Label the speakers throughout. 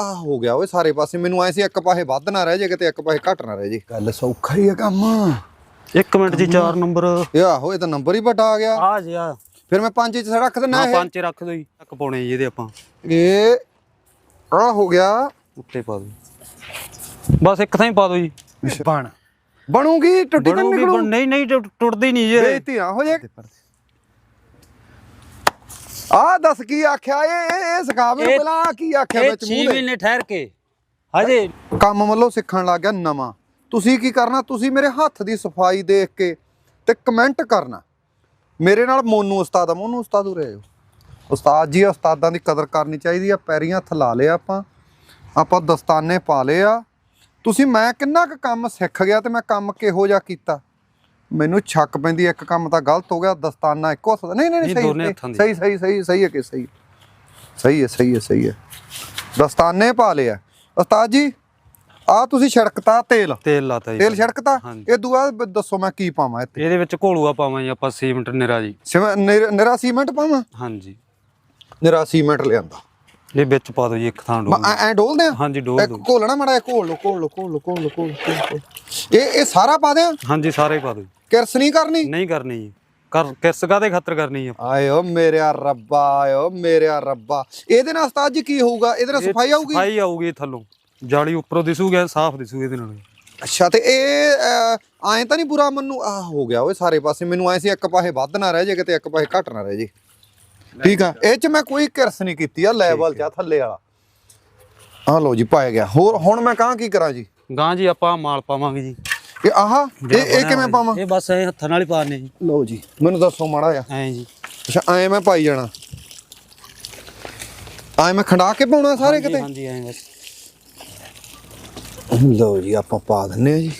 Speaker 1: ਆ ਹੋ ਗਿਆ ਓਏ ਸਾਰੇ ਪਾਸੇ। ਮੈਨੂੰ ਐ ਸੀ ਇੱਕ ਪਾਸੇ ਵੱਧ ਨਾ ਰਹਿ ਜੇ ਕਿਤੇ ਇੱਕ ਪਾਸੇ ਘੱਟ ਨਾ ਰਹਿ ਜੇ। ਗੱਲ ਸੌਖਾ ਹੀ ਆ ਕੰਮ।
Speaker 2: ਇੱਕ ਮਿੰਟ ਜੀ 4 ਨੰਬਰ।
Speaker 1: ਇਹ ਆਹੋ ਇਹ ਤਾਂ ਨੰਬਰ ਹੀ ਵੱਡਾ ਆ ਗਿਆ।
Speaker 2: ਆ ਜੀ ਆ।
Speaker 1: ਫਿਰ ਮੈਂ ਪੰਜ ਚ ਰੱਖ ਦਿੰਨਾ ਇਹ।
Speaker 2: ਪੰਜ ਰੱਖ ਦੋ ਜੀ। ਇੱਕ ਪਾਉਣੇ ਜੀ ਇਹਦੇ ਆਪਾਂ।
Speaker 1: ਇਹ ਆ ਹੋ ਗਿਆ।
Speaker 2: ਉੱਤੇ ਪਾ ਦੋ ਬਸ ਇੱਕ ਥਾਂ ਹੀ ਪਾ ਦੋ ਜੀ।
Speaker 1: ਬਣ। ਬਣੂਗੀ ਟੁੱਟੀ ਤਾਂ ਨਿਕਲੂ।
Speaker 2: ਨਹੀਂ ਨਹੀਂ ਟੁੱਟ- ਟੁੱਟਦੀ ਨਹੀਂ ਜੀ ਇਹ
Speaker 1: ਬੇਇੱਜ਼ਤੀ ਨਾ ਹੋ ਜੇ। ਆ ਦੱਸ ਕੀ ਆਖਿਆ? ਇਹ ਇਹ- ਇਹ ਸਿਖਾ ਮੈਨੂੰ
Speaker 2: ਇਹ-
Speaker 1: ਪਹਿਲਾਂ ਆਹ ਕੀ ਆਖਿਆ
Speaker 2: ਇਹ
Speaker 1: ਵਿੱਚ
Speaker 2: 6
Speaker 1: ਮੂੰਹ ਦੇ
Speaker 2: ਮਹੀਨੇ ਠਹਿਰ ਕੇ। ਹਜੇ
Speaker 1: ਕੰਮ ਵੱਲੋਂ ਸਿੱਖਣ ਲੱਗ ਗਿਆ ਨਵਾਂ। ਤੁਸੀਂ ਕੀ ਕਰਨਾ? ਤੁਸੀਂ ਮੇਰੇ ਹੱਥ ਦੀ ਸਫ਼ਾਈ ਦੇਖ ਕੇ ਤੇ ਕਮੈਂਟ ਕਰਨਾ। ਮੇਰੇ ਨਾਲ ਮੋਨੂ ਉਸਤਾਦ ਆ। ਮੋਨੂ ਉਸਤਾਦ ਉਰੇ ਆਇਓ। ਉਸਤਾਦ ਜੀ ਉਸਤਾਦਾਂ ਦੀ ਕਦਰ ਕਰਨੀ ਚਾਹੀਦੀ ਆ। ਪੈਰੀਂ ਹੱਥ ਲਾ ਲਿਆ ਆਪਾਂ। ਆਪਾਂ ਦਸਤਾਨੇ ਪਾ ਲਏ ਆ। ਤੁਸੀਂ ਮੈਂ ਕਿੰਨਾ ਕੁ ਕੰਮ ਸਿੱਖ ਗਿਆ ਤੇ ਮੈਂ ਕੰਮ ਕਿਹੋ ਜਿਹਾ ਕੀਤਾ? ਮੈਨੂੰ ਸ਼ੱਕ ਪੈਂਦੀ ਇੱਕ ਕੰਮ ਤਾਂ ਗਲਤ ਹੋ ਗਿਆ ਦਸਤਾਨਾ ਇੱਕੋ ਹੱਥ ਦਾ। ਨਹੀਂ ਨਹੀਂ ਸਹੀ। ਸਹੀ ਸਹੀ ਸਹੀ ਸਹੀ ਹੈ ਕਿ ਸਹੀ ਸਹੀ ਹੈ ਸਹੀ ਹੈ ਸਹੀ ਹੈ। ਦਸਤਾਨੇ ਪਾ ਲਿਆ। ਉਸਤਾਦ ਜੀ ਆ ਤੁਸੀਂ ਛਿੜਕਤਾ ਤੇਲ।
Speaker 2: ਤੇਲ ਲਾਤਾ ਜੀ।
Speaker 1: ਤੇਲ ਛਿੜਕਤਾ। ਇਹ ਦੂਆ ਦੱਸੋ ਮੈਂ ਕੀ ਪਾਵਾਂ ਇੱਥੇ?
Speaker 2: ਇਹਦੇ ਵਿੱਚ ਘੋਲੂਆ ਪਾਵਾਂ ਜੀ ਆਪਾਂ ਸੀਮੈਂਟ ਨਿਰਾ ਜੀ।
Speaker 1: ਨਿਰ- ਸੀਮੈਂਟ ਪਾਵਾਂ?
Speaker 2: ਹਾਂਜੀ।
Speaker 1: ਨਿਰਾ ਸੀਮੈਂਟ ਲਿਆਂਦਾ।
Speaker 2: ਇਹ ਵਿੱਚ ਪਾ ਦੋ ਜੀ ਇੱਕ ਥਾਂ ਡੋਲ
Speaker 1: ਐ ਡੋਲਦੇ ਆ
Speaker 2: ਹਾਂਜੀ ਡੋਲ ਦੋ
Speaker 1: ਘੋਲਣਾ ਮੜਾ ਘੋਲ ਲੋ ਘੋਲ ਲੋ ਘੋਲ ਲੋ ਘੋਲ ਲੋ ਘੋਲ ਲਓ। ਇਹ ਇਹ ਸਾਰਾ ਪਾ ਦਿਆਂ?
Speaker 2: ਹਾਂਜੀ ਸਾਰੇ ਪਾ ਦੋ ਜੀ
Speaker 1: ਕਿਰਸ ਨਹੀਂ ਕਰਨੀ?
Speaker 2: ਨਹੀਂ ਕਰਨੀ ਜੀ। ਕਰ ਕਿਸ ਕਾਦੇ ਖਾਤਰ ਕਰਨੀ ਆ?
Speaker 1: ਆਇਓ ਮੇਰਿਆ ਰੱਬਾ ਆਇਓ ਮੇਰਿਆ ਰੱਬਾ। ਇਹਦੇ ਨਾਲ ਉਸਤਾਦ ਜੀ ਕੀ ਹੋਊਗਾ? ਇਹਦੇ ਨਾਲ ਸਫ਼ਾਈ ਆਊਗੀ?
Speaker 2: ਸਫ਼ਾਈ ਆਊਗੀ ਥੱਲੋਂ। ਜਾਲੀ ਉੱਪਰੋਂ ਦਿਸੂਗਾ ਸਾਫ਼ ਦਿਸੂ ਇਹਦੇ ਨਾਲ।
Speaker 1: ਅੱਛਾ ਤੇ ਇਹ ਐਂ ਤਾਂ ਨਹੀਂ ਬੁਰਾ ਮੈਨੂੰ? ਆ ਹੋ ਗਿਆ ਓਏ ਸਾਰੇ ਪਾਸੇ। ਮੈਨੂੰ ਐ ਸੀ ਇੱਕ ਪਾਸੇ ਵੱਧ ਨਾ ਰਹਿ ਜੇ ਕਿਤੇ ਇੱਕ ਪਾਸੇ ਘੱਟ ਨਾ ਰਹਿ ਜੇ। ਠੀਕ ਆ? ਇਹ ਚ ਮੈਂ ਕੋਈ ਕਿਰਸ ਨਹੀਂ ਕੀਤੀ ਆ ਲੈਵਲ ਚ ਆ ਥੱਲੇ ਵਾਲਾ। ਆ ਲੋ ਜੀ ਪਾਇਆ ਗਿਆ। ਹੋਰ ਹੁਣ ਮੈਂ ਕਹਾਂ ਕੀ ਕਰਾਂ ਜੀ?
Speaker 2: ਗਾਂ ਜੀ ਆਪਾਂ ਮਾਲ ਪਾਵਾਂਗੇ ਜੀ।
Speaker 1: ਇਹ ਆਹ ਇਹ ਇਹ ਕਿਵੇਂ ਪਾਵਾਂ?
Speaker 2: ਇਹ ਬਸ ਐ ਹੱਥਾਂ ਨਾਲ ਹੀ ਪਾਣੇ ਜੀ।
Speaker 1: ਲਓ ਜੀ ਮੈਨੂੰ ਦੱਸੋ ਮਾੜਾ ਆ
Speaker 2: ਐ ਜੀ।
Speaker 1: ਅੱਛਾ ਐ ਮੈਂ ਪਾਈ ਜਾਣਾ। ਐ ਮੈਂ ਖੰਡਾ ਕੇ ਪਾਉਣਾ ਸਾਰੇ ਕਿਤੇ?
Speaker 2: ਹਾਂਜੀ ਐ ਬਸ।
Speaker 1: ਲਓ ਜੀ ਆਪਾਂ ਪਾ ਦਿੰਨੇ ਆ ਜੀ।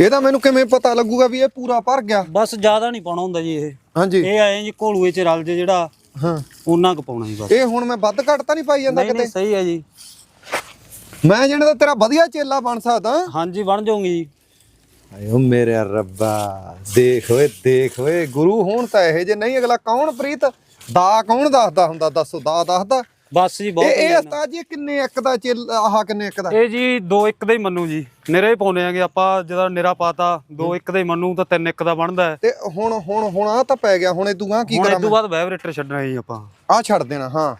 Speaker 1: ਇਹ ਤਾਂ ਮੈਨੂੰ ਕਿਵੇਂ ਪਤਾ ਲੱਗੂਗਾ ਵੀ ਇਹ ਪੂਰਾ ਭਰ ਗਿਆ?
Speaker 2: ਬਸ ਜ਼ਿਆਦਾ ਨਹੀਂ ਪਾਉਣਾ ਹੁੰਦਾ ਜੀ ਇਹ।
Speaker 1: ਹਾਂਜੀ।
Speaker 2: ਇਹ ਆਏ ਜੀ ਘੋਲੂਏ ਚ ਰਲ ਜੇ ਜਿਹੜਾ
Speaker 1: ਹਾਂ।
Speaker 2: ਉਹਨਾਂ ਕੁ ਪਾਉਣਾ ਜੀ ਬਸ।
Speaker 1: ਇਹ ਹੁਣ ਮੈਂ ਵੱਧ ਘੱਟ ਤਾਂ ਨਹੀਂ ਪਾਈ ਜਾਂਦਾ
Speaker 2: ਨਹੀਂ
Speaker 1: ਕਿਤੇ?
Speaker 2: ਸਹੀ ਹੈ ਜੀ।
Speaker 1: ਮੈਂ ਜਿਹੜਾ ਤਾਂ ਤੇਰਾ ਵਧੀਆ ਚੇਲਾ ਬਣ ਸਕਦਾ।
Speaker 2: ਹਾਂਜੀ ਬਣ ਜਾਊਗੀ ਜੀ।
Speaker 1: ਆਇਓ ਮੇਰੇ ਰੱਬਾ ਦੇਖ ਓਏ ਦੇਖ ਓਏ ਗੁਰੂ ਹੋਣ ਤਾਂ ਇਹੋ ਜੇ ਨਹੀਂ ਅਗਲਾ ਕੌਣ ਪ੍ਰੀਤ? ਦਾ ਕੌਣ ਦੱਸਦਾ ਹੁੰਦਾ? ਦੱਸੋ ਦਾ ਦੱਸਦਾ?
Speaker 2: ਬਸ ਜੀ ਬਹੁਤ
Speaker 1: ਇਹ ਉਸਤਾਦ ਜੀ ਕਿੰਨੇ ਇੱਕ ਦਾ ਚੇਲ ਆਹ ਕਿੰਨੇ ਇੱਕ ਦਾ?
Speaker 2: ਇਹ ਜੀ ਦੋ ਇੱਕ ਦਾ ਹੀ ਮੰਨੂ ਜੀ। ਨਿਰੇ ਹੀ ਪਾਉਨੇ ਆਗੇ ਆਪਾਂ ਜਦੋਂ ਨਿਰਾ ਪਾਤਾ ਦੋ ਇੱਕ ਦਾ ਹੀ ਮੰਨੂ ਤਾਂ ਤਿੰਨ ਇੱਕ ਦਾ ਬਣਦਾ ਹੈ।
Speaker 1: ਤੇ ਹੁਣ ਹੁਣ ਹੁਣ ਆ ਤਾਂ ਪੈ ਗਿਆ ਹੁਣ ਇਹ ਦੂਆ ਕੀ
Speaker 2: ਹੁਣ
Speaker 1: ਕਰਾਂ
Speaker 2: ਇਸ ਤੋਂ ਬਾਅਦ ਵਾਈਬ੍ਰੇਟਰ ਛੱਡਣਾ ਜੀ ਆਪਾਂ।
Speaker 1: ਆ ਛੱਡ ਦੇਣਾ ਹਾਂ।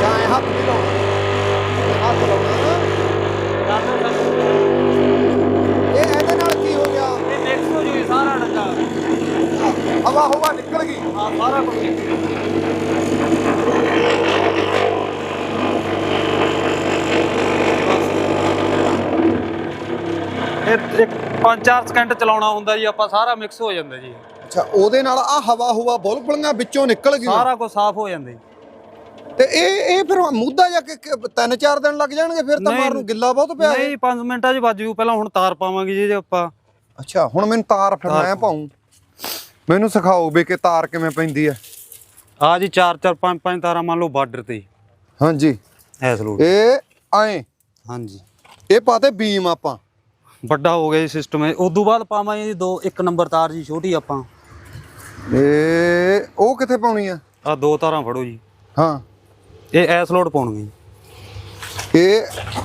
Speaker 1: ਚਾਹੇ ਹੱਥ ਲਾਉਣਾ ਇਹ ਇਹਦੇ ਨਾਲ ਕੀ ਹੋ ਗਿਆ?
Speaker 2: ਇਹ ਮਿਕਸ ਹੋ ਜੂਗੀ ਸਾਰਾ ਡੰਗਾ
Speaker 1: ਹਵਾ ਹਵਾ ਨਿਕਲ ਗਈ।
Speaker 2: ਹਾਂ ਸਾਰਾ ਕੁਝ ਇਹ ਇੱਕ 5-4 ਸਕਿੰਟ ਚਲਾਉਣਾ ਹੁੰਦਾ ਜੀ ਆਪਾਂ ਸਾਰਾ ਮਿਕਸ ਹੋ ਜਾਂਦਾ ਜੀ।
Speaker 1: ਅੱਛਾ ਉਹਦੇ ਨਾਲ ਆ ਹਵਾ ਹੁਵਾ ਬੁਲਬੁਲੀਆਂ ਵਿੱਚੋਂ ਨਿਕਲ ਗਈਆਂ।
Speaker 2: ਸਾਰਾ ਕੁਝ ਸਾਫ਼ ਹੋ ਜਾਂਦਾ ਜੀ।
Speaker 1: ਤੇ ਇਹ ਇਹ ਫਿਰ ਮੁੱਦਾ ਜਾ ਕੇ ਤਿੰਨ ਚਾਰ ਦਿਨ ਲੱਗ ਜਾਣਗੇ ਫਿਰ ਤਾਂ। ਮਾਰ ਨੂੰ ਗਿੱਲਾ ਬਹੁਤ ਪਿਆ।
Speaker 2: ਨਹੀਂ 5 ਮਿੰਟਾਂ 'ਚ ਵੱਜ ਜੂ ਪਹਿਲਾਂ ਹੁਣ ਤਾਰ ਪਾਵਾਂਗੇ ਜੀ ਜੇ ਆਪਾਂ
Speaker 1: ਅੱਛਾ ਹੁਣ ਮੈਨੂੰ ਤਾਰ ਫਿਰ ਮੈਂ ਪਾਉਂ। ਮੈਨੂੰ ਸਿਖਾਓ ਵੀ ਕਿ ਤਾਰ ਕਿਵੇਂ ਪੈਂਦੀ ਹੈ।
Speaker 2: ਆ ਜੀ 4-4 5-5 ਤਾਰਾਂ ਮੰਨ ਲਓ ਬਾਰਡਰ ਤੇ।
Speaker 1: ਹਾਂਜੀ।
Speaker 2: ਐਸ ਲੋਡ
Speaker 1: ਇਹ ਆਏ।
Speaker 2: ਹਾਂਜੀ।
Speaker 1: ਇਹ ਪਾਤੇ ਬੀਮ ਆਪਾਂ।
Speaker 2: ਵੱਡਾ ਹੋ ਗਿਆ ਜੀ ਸਿਸਟਮ ਇਹ। ਉਦੋਂ ਬਾਅਦ ਪਾਵਾਂਗੇ ਜੀ ਦੋ ਇੱਕ ਨੰਬਰ ਤਾਰ ਜੀ ਛੋਟੀ ਆਪਾਂ।
Speaker 1: ਇਹ ਉਹ ਕਿੱਥੇ ਪਾਉਣੀ ਆ?
Speaker 2: ਆ ਦੋ ਤਾਰਾਂ ਫੜੋ ਜੀ।
Speaker 1: ਹਾਂ।
Speaker 2: ਇਹ ਐਸ ਲੋਡ ਪਾਉਣਗੇ।
Speaker 1: ਇਹ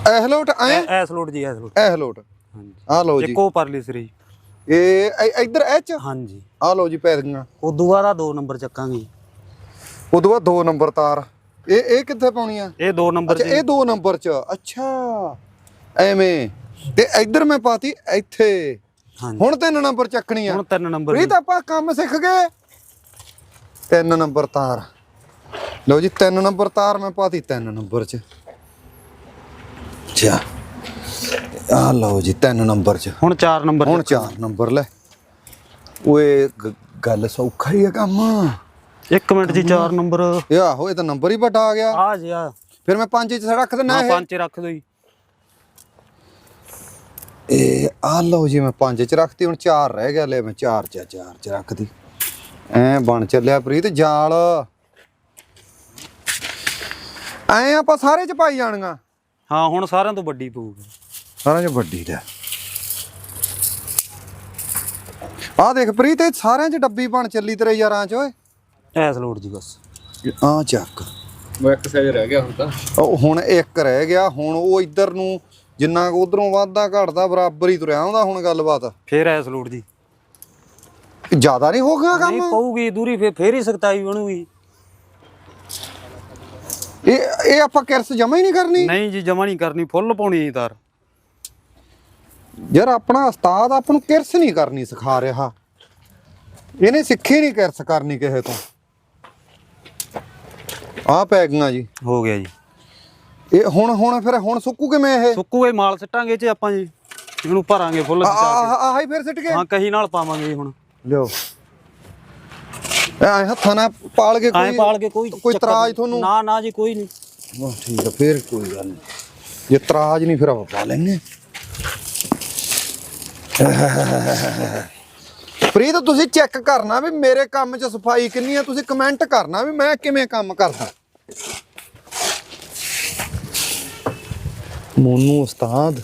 Speaker 1: ਐਹਲੋਟ ਐ?
Speaker 2: ਐਸ ਲੋਡ ਜੀ ਐਸ ਲੋਡ
Speaker 1: ਐਹਲੋਟ
Speaker 2: ਹਾਂਜੀ।
Speaker 1: ਆ ਲਓ ਜੀ।
Speaker 2: ਇੱਕੋ ਪਰਲੀ ਸਰੀ
Speaker 1: ਇਹ ਇ- ਇੱਧਰ ਐਚ
Speaker 2: ਹਾਂਜੀ।
Speaker 1: ਆ ਲਓ ਜੀ ਪੈ ਗਈਆਂ
Speaker 2: ਉਦੋਂ ਬਾਅਦ ਆ ਦੋ ਨੰਬਰ ਚੱਕਾਂਗੇ। ਜੀ।
Speaker 1: ਉਦੋਂ ਬਾਅਦ ਦੋ ਨੰਬਰ ਤਾਰ। ਇਹ ਇਹ ਕਿੱਥੇ ਪਾਉਣੀ ਆ?
Speaker 2: ਇਹ ਦੋ ਨੰਬਰ
Speaker 1: ਅੱਛਾ
Speaker 2: ਜੀ।
Speaker 1: ਇਹ ਦੋ ਨੰਬਰ ਚ। ਅੱਛਾ। ਐਵੇਂ। ਤੇ ਇੱਧਰ ਮੈਂ ਪਾਤੀ ਇੱਥੇ।
Speaker 2: ਹਾਂਜੀ।
Speaker 1: ਹੁਣ ਤਿੰਨ ਨੰਬਰ ਚੱਕਣੀ ਆ।
Speaker 2: ਹੁਣ ਤਿੰਨ ਨੰਬਰ
Speaker 1: ਪ੍ਰੀਤ ਆਪਾਂ ਕੰਮ ਸਿੱਖ ਗਏ। ਤਿੰਨ ਨੰਬਰ ਤਾਰ। ਲਓ ਜੀ ਤਿੰਨ ਨੰਬਰ ਤਾਰ ਮੈਂ ਪਾਤੀ ਤਿੰਨ ਨੰਬਰ ਚ। ਅੱਛਾ ਆ ਲਓ ਜੀ ਤਿੰਨ ਨੰਬਰ ਚ।
Speaker 2: ਹੁਣ ਚਾਰ ਨੰਬਰ
Speaker 1: ਹੁਣ ਚਾਰ ਨੰਬਰ ਲੈ। ਓਏ ਗੱਲ ਸੌਖਾ ਹੀ ਆ ਕੰਮ।
Speaker 2: ਇੱਕ ਮਿੰਟ ਜੀ ਚਾਰ ਨੰਬਰ।
Speaker 1: ਇਹ ਆਹੋ ਇਹ ਤਾਂ ਨੰਬਰ ਹੀ ਵੱਡਾ ਆ ਗਿਆ।
Speaker 2: ਆ ਜੀ ਆ।
Speaker 1: ਫਿਰ ਮੈਂ ਪੰਜ ਚ ਰੱਖ ਦਿੰਨਾ ਇਹ।
Speaker 2: ਪੰਜ 'ਚ ਰੱਖ ਦਿਓ ਜੀ।
Speaker 1: ਇਹ ਆ ਲਓ ਜੀ ਮੈਂ ਪੰਜ ਚ ਰੱਖਤੀ ਹੁਣ ਚਾਰ ਰਹਿ ਗਿਆ। ਲੈ ਮੈਂ ਚਾਰ ਚ ਚਾਰ ਚ ਰੱਖਦੀ ਐ ਬਣ ਚੱਲਿਆ ਪ੍ਰੀਤ ਜਾਲ। ਐ ਆਪਾਂ ਸਾਰੇ ਚ ਪਾਈ ਜਾਣੀਆਂ।
Speaker 2: ਹਾਂ ਹੁਣ ਸਾਰਿਆਂ ਤੋਂ ਵੱਡੀ ਪਊਗੀ।
Speaker 1: ਸਾਰਿਆਂ ਚ ਵੱਡੀ ਲੈ। ਆ ਦੇਖ ਪ੍ਰੀਤ ਇਹ ਸਾਰਿਆਂ ਚ ਡੱਬੀ ਬਣ ਚੱਲੀ ਤੇਰੇ ਯਾਰਾਂ ਚ ਓਏ।
Speaker 2: ਐਸ ਲੋਡ ਜੀ ਬਸ।
Speaker 1: ਆ ਚੱਕ।
Speaker 3: ਉਹ ਇੱਕ ਸਾਈਜ਼ ਰਹਿ ਗਿਆ ਹੁਣ ਤਾਂ।
Speaker 1: ਉਹ ਹੁਣ ਇੱਕ ਰਹਿ ਗਿਆ ਹੁਣ ਉਹ ਇੱਧਰ ਨੂੰ ਜਿੰਨਾ ਉਧਰੋਂ ਵਾਧਾ ਘਟਦਾ ਬਰਾਬਰ ਹੀ ਤੁਰਿਆ ਆਉਂਦਾ ਹੁਣ ਗੱਲਬਾਤ।
Speaker 2: ਫੇਰ ਐਸ ਲੋਡ ਜੀ।
Speaker 1: ਜ਼ਿਆਦਾ ਨਹੀਂ ਹੋ ਗਿਆ
Speaker 2: ਨਹੀਂ
Speaker 1: ਕੰਮ?
Speaker 2: ਪਊਗੀ ਦੂਰੀ ਫੇਰ ਫੇਰ ਹੀ ਸਖਤਾਈ ਬਣੂਗੀ।
Speaker 1: ਇਹ ਇਹ ਆਪਾਂ ਕਿਰਸ ਜਮਾ ਹੀ ਨਹੀਂ ਕਰਨੀ।
Speaker 2: ਨਹੀਂ ਜੀ ਜਮਾ ਨਹੀਂ ਕਰਨੀ ਫੁੱਲ ਪਾਉਣੀ ਜੀ ਤਾਰ।
Speaker 1: ਯਾਰ ਆਪਣਾ ਉਸਤਾਦ ਆਪ ਨੂੰ ਕਿਰਸ ਨਹੀਂ ਕਰਨੀ ਸਿਖਾ ਰਿਹਾ। ਇਹਨੇ ਸਿੱਖੀ ਨਹੀਂ ਕਿਰਸ ਕਰਨੀ ਕਿਸੇ ਤੋਂ। ਆ ਪੈ ਗਈਆਂ ਜੀ।
Speaker 2: ਹੋ ਗਿਆ ਜੀ।
Speaker 1: ਇਹ ਹੁਣ ਹੁਣ ਫਿਰ ਹੁਣ ਸੁੱਕੂ ਕਿਵੇਂ ਇਹ?
Speaker 2: ਸੁੱਕੂਗੇ ਮਾਲ ਸਿੱਟਾਂਗੇ ਇਹ ਚ ਆਪਾਂ ਜੀ। ਇਹਨੂੰ ਭਰਾਂਗੇ ਫੁੱਲ
Speaker 1: ਆ
Speaker 2: ਬਚਾ ਕੇ।
Speaker 1: ਆਹ ਹੀ ਫਿਰ ਸਿੱਟ ਗਏ
Speaker 2: ਹਾਂ ਕਹੀ ਨਾਲ ਪਾਵਾਂਗੇ ਹੁਣ।
Speaker 1: ਲਿਓ। ਐ ਹੱਥਾਂ ਨਾਲ ਪਾਲ ਕੇ
Speaker 2: ਐਂ
Speaker 1: ਕੋਈ
Speaker 2: ਪਾਲ ਕੇ ਕੋਈ
Speaker 1: ਕੋਈ
Speaker 2: ਚੱਕਰ
Speaker 1: ਤਰਾਜ
Speaker 2: ਨਹੀਂ।
Speaker 1: ਤੁਹਾਨੂੰ?
Speaker 2: ਨਾ ਨਾ ਜੀ ਕੋਈ ਨਹੀਂ।
Speaker 1: ਵਾਹ ਠੀਕ ਆ ਫੇਰ ਕੋਈ ਗੱਲ ਨਹੀਂ। ਜੇ ਤਰਾਜ ਨਹੀਂ ਫਿਰ ਆਪਾਂ ਪਾ ਲੈਨੇ ਪ੍ਰੀਤ ਤੁਸੀਂ ਚੈੱਕ ਕਰਨਾ ਵੀ ਮੇਰੇ ਕੰਮ 'ਚ ਸਫ਼ਾਈ ਕਿੰਨੀ ਆ ਤੁਸੀਂ ਕਮੈਂਟ ਕਰਨਾ ਵੀ ਮੈਂ ਕਿਵੇਂ ਕੰਮ ਕਰਦਾ। ਮੋਨੂ ਉਸਤਾਦ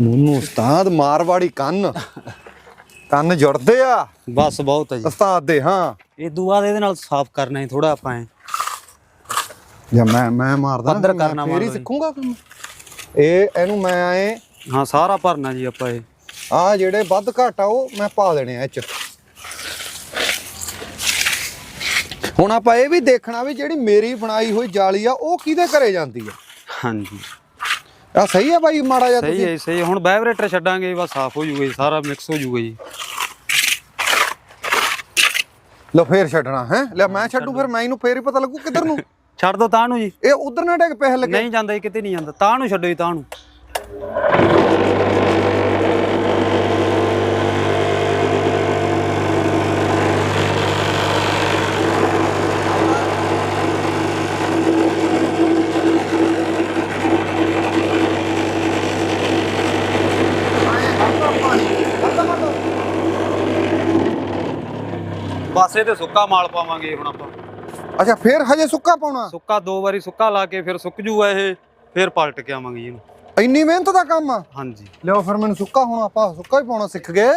Speaker 1: ਮੋਨੂ ਉਸਤਾਦ ਮਾਰਵਾੜੀ ਕੰਨ। ਕੰਨ ਜੁੜਦੇ ਆ।
Speaker 2: ਬਸ ਬਹੁਤ ਹੈ ਜੀ।
Speaker 1: ਉਸਤਾਦ ਦੇ ਹਾਂ।
Speaker 2: ਇਹ ਬਾਅਦ ਇਹਦੇ ਨਾਲ ਸਾਫ਼ ਕਰਨਾ ਹੈ ਥੋੜਾ ਆਪਾਂ ਐਂ।
Speaker 1: ਜਾਂ ਮੈਂ ਮੈਂ ਮਾਰਦਾ
Speaker 2: ਪੱਧਰ
Speaker 1: ਮੈਂ
Speaker 2: ਕਰਨਾ
Speaker 1: ਫੇਰ ਹੀ
Speaker 2: ਜੀ।
Speaker 1: ਸਿੱਖੂਗਾ ਕੰਮ ਇਹ ਇਹਨੂੰ ਮੈਂ ਆਏ
Speaker 2: ਹਾਂ ਸਾਰਾ ਭਰਨਾ ਜੀ ਆਪਾਂ ਇਹ।
Speaker 1: ਆ ਜਿਹੜੇ ਵੱਧ ਘੱਟ ਆ ਉਹ ਮੈਂ ਪਾ ਦੇਣੇ ਆ ਇਹ ਚ। ਹੁਣ ਆਪਾਂ ਇਹ ਵੀ ਦੇਖਣਾ ਵੀ ਜਿਹੜੀ ਮੇਰੀ ਬਣਾਈ ਹੋਈ ਜਾਲੀ ਆ ਉਹ ਕਿਹਦੇ ਘਰੇ ਜਾਂਦੀ ਆ?
Speaker 2: ਹਾਂਜੀ।
Speaker 1: ਆ ਸਹੀ ਆ ਬਾਈ ਮਾੜਾ ਜਿਹਾ
Speaker 2: ਸਹੀ
Speaker 1: ਤੁਸੀਂ?
Speaker 2: ਹੈ ਜੀ, ਸਹੀ ਹੈ। ਹੁਣ ਵਾਈਬ੍ਰੇਟਰ ਛੱਡਾਂਗੇ ਬਸ ਸਾਫ਼ ਹੋ ਜੂਗਾ ਜੀ ਸਾਰਾ ਮਿਕਸ ਹੋ ਜੂਗਾ ਜੀ।
Speaker 1: ਲਓ ਫੇਰ ਛੱਡਣਾ ਹੈ? ਲੈ ਮੈਂ ਛੱਡੂ ਫਿਰ ਮੈਂ ਇਹਨੂੰ ਫੇਰ ਹੀ ਪਤਾ ਲੱਗੂ ਕਿੱਧਰ ਨੂੰ?
Speaker 2: ਛੱਡ ਦੋ ਤਾਂ ਨੂੰ ਜੀ।
Speaker 1: ਇਹ ਉਧਰ ਨਾ ਡਿੱਗ ਪੈਸੇ ਲੱਗੇ
Speaker 2: ਨਹੀਂ ਜਾਂਦਾ ਜੀ ਕਿਤੇ ਨਹੀਂ ਜਾਂਦਾ। ਤਾਂ ਨੂੰ ਛੱਡੋ ਜੀ ਤਾਂ ਨੂੰ। ਪਾਸੇ ਤੇ ਸੁੱਕਾ ਮਾਲ ਪਾਵਾਂਗੇ ਹੁਣ ਆਪਾਂ।
Speaker 1: ਅੱਛਾ ਫੇਰ ਹਜੇ ਸੁੱਕਾ ਪਾਉਣਾ?
Speaker 2: ਸੁੱਕਾ ਦੋ ਵਾਰੀ ਸੁੱਕਾ ਲਾ ਕੇ ਫਿਰ ਸੁੱਕ ਜੂਗਾ ਇਹ ਫਿਰ ਪਲਟ ਕੇ ਆਵਾਂਗੇ ਇਹਨੂੰ
Speaker 1: ਇੰਨੀ ਮਿਹਨਤ ਦਾ ਕੰਮ ਆ?
Speaker 2: ਹਾਂਜੀ।
Speaker 1: ਲਿਓ ਫਿਰ ਮੈਨੂੰ ਸੁੱਕਾ ਹੁਣ ਆਪਾਂ ਸੁੱਕਾ ਹੀ ਪਾਉਣਾ ਸਿੱਖ ਗਏ।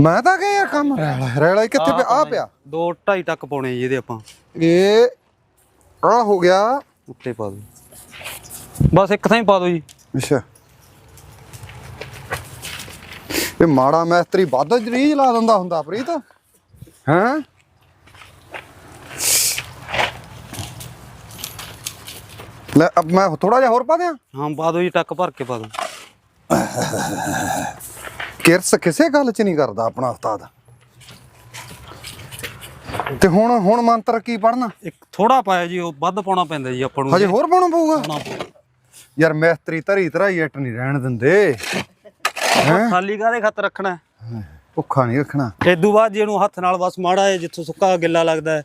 Speaker 1: ਮੈਂ ਤਾਂ ਕਿ ਯਾਰ ਕੰਮ ਰੈਲਾ ਰੈਲਾ ਕਿੱਥੇ ਪਿਆ? ਆ ਪਿਆ।
Speaker 2: ਦੋ ਢਾਈ ਤੱਕ ਪਾਉਣੇ ਜੀ ਇਹਦੇ ਆਪਾਂ।
Speaker 1: ਇਹ ਆ ਹੋ ਗਿਆ।
Speaker 2: ਉੱਤੇ ਪਾ ਦਿਓ। ਬਸ ਇੱਕ ਥਾਂ ਹੀ ਪਾ ਦਿਓ ਜੀ।
Speaker 1: ਅੱਛਾ। ਇਹ ਮਾੜਾ ਮੈਸਤਰੀ ਵੱਧ ਰੀਝ ਲਾ ਦਿੰਦਾ ਹੁੰਦਾ ਪ੍ਰੀਤ। ਹੈਂ? ਲੈ ਅਬ ਮੈਂ ਥੋੜਾ ਜਿਹਾ ਹੋਰ ਪਾ ਦਿਆਂ?
Speaker 2: ਹਾਂ ਪਾ ਦਿਓ ਜੀ ਟੱਕ ਭਰ ਕੇ ਪਾ ਦਿਓ।
Speaker 1: ਕਿਰਸ ਕਿਸੇ ਗੱਲ 'ਚ ਨਹੀਂ ਕਰਦਾ ਆਪਣਾ ਉਸਤਾਦ। ਤੇ ਹੁਣ ਹੁਣ ਮੰਤਰ ਕੀ ਪੜਨਾ
Speaker 2: ਇੱਕ ਥੋੜਾ ਪਾਇਆ ਜੀ ਉਹ ਵੱਧ ਪਾਉਣਾ ਪੈਂਦਾ ਜੀ ਆਪਾਂ ਨੂੰ
Speaker 1: ਹਜੇ ਹੋਰ ਪਾਉਣਾ ਪਊਗਾ। ਯਾਰ ਮੈਸਤਰੀ ਧਰੀ ਧਰਾਈ ਇੱਟ ਨਹੀਂ ਰਹਿਣ ਦਿੰਦੇ।
Speaker 2: ਖਾਲੀ ਕਾਹਦੇ ਖਤ ਰੱਖਣਾ?
Speaker 1: ਭੁੱਖਾ ਨਹੀਂ ਰੱਖਣਾ।
Speaker 2: ਇਦੋਂ ਬਾਅਦ ਜੀ ਇਹਨੂੰ ਹੱਥ ਨਾਲ ਬਸ ਮਾੜਾ ਹੈ ਜਿੱਥੋਂ ਸੁੱਕਾ ਗਿੱਲਾ ਲੱਗਦਾ ਹੈ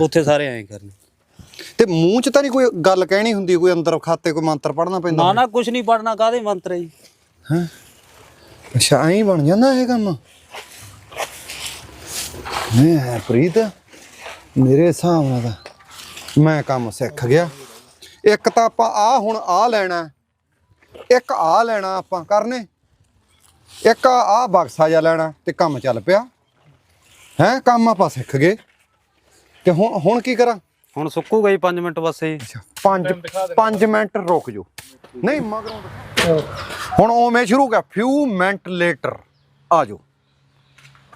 Speaker 2: ਉੱਥੇ ਸਾਰੇ ਐਂ ਕਰਨੇ।
Speaker 1: ਤੇ ਮੂੰਹ 'ਚ ਤਾਂ ਨਹੀਂ ਕੋਈ ਗੱਲ ਕਹਿਣੀ ਹੁੰਦੀ ਕੋਈ ਅੰਦਰ ਖਾਤੇ ਕੋਈ ਮੰਤਰ ਪੜਨਾ ਪੈਂਦਾ?
Speaker 2: ਨਾ ਨਾ ਕੁਝ ਨਹੀਂ ਪੜਨਾ ਕਾਹਦੇ ਮੰਤਰ ਹੈ ਜੀ?
Speaker 1: ਹੈਂ? ਅੱਛਾ ਐਂ ਬਣ ਜਾਂਦਾ ਇਹ ਕੰਮ? ਮੈਂ ਹੈ ਪ੍ਰੀਤ ਮੇਰੇ ਹਿਸਾਬ ਨਾਲ ਤਾਂ ਮੈਂ ਕੰਮ ਸਿੱਖ ਗਿਆ। ਇੱਕ ਤਾਂ ਆਪਾਂ ਆ ਹੁਣ ਆ ਲੈਣਾ ਇੱਕ ਆ ਲੈਣਾ ਆਪਾਂ ਕਰਨੇ। ਇੱਕ ਆ ਬਕਸਾ ਜਾ ਲੈਣਾ ਤੇ ਕੰਮ ਚੱਲ ਪਿਆ। ਹੈ ਕੰਮ ਆਪਾਂ ਸਿੱਖ ਗਏ। ਤੇ ਹੁਣ ਹੁਣ ਕੀ ਕਰਾਂ?
Speaker 2: ਹੁਣ ਸੁੱਕੂਗਾ ਜੀ 5 ਮਿੰਟ ਬਸ ਇਹ।
Speaker 1: ਅੱਛਾ 5 5 ਮਿੰਟ ਰੁਕ ਜਾਓ। ਨਹੀਂ ਮਗਰੋਂ ਹੁਣ ਉਵੇਂ ਸ਼ੁਰੂ ਕਰ ਫਿਊ ਮਿੰਟ ਲੇਟਰ ਆ ਜਾਓ।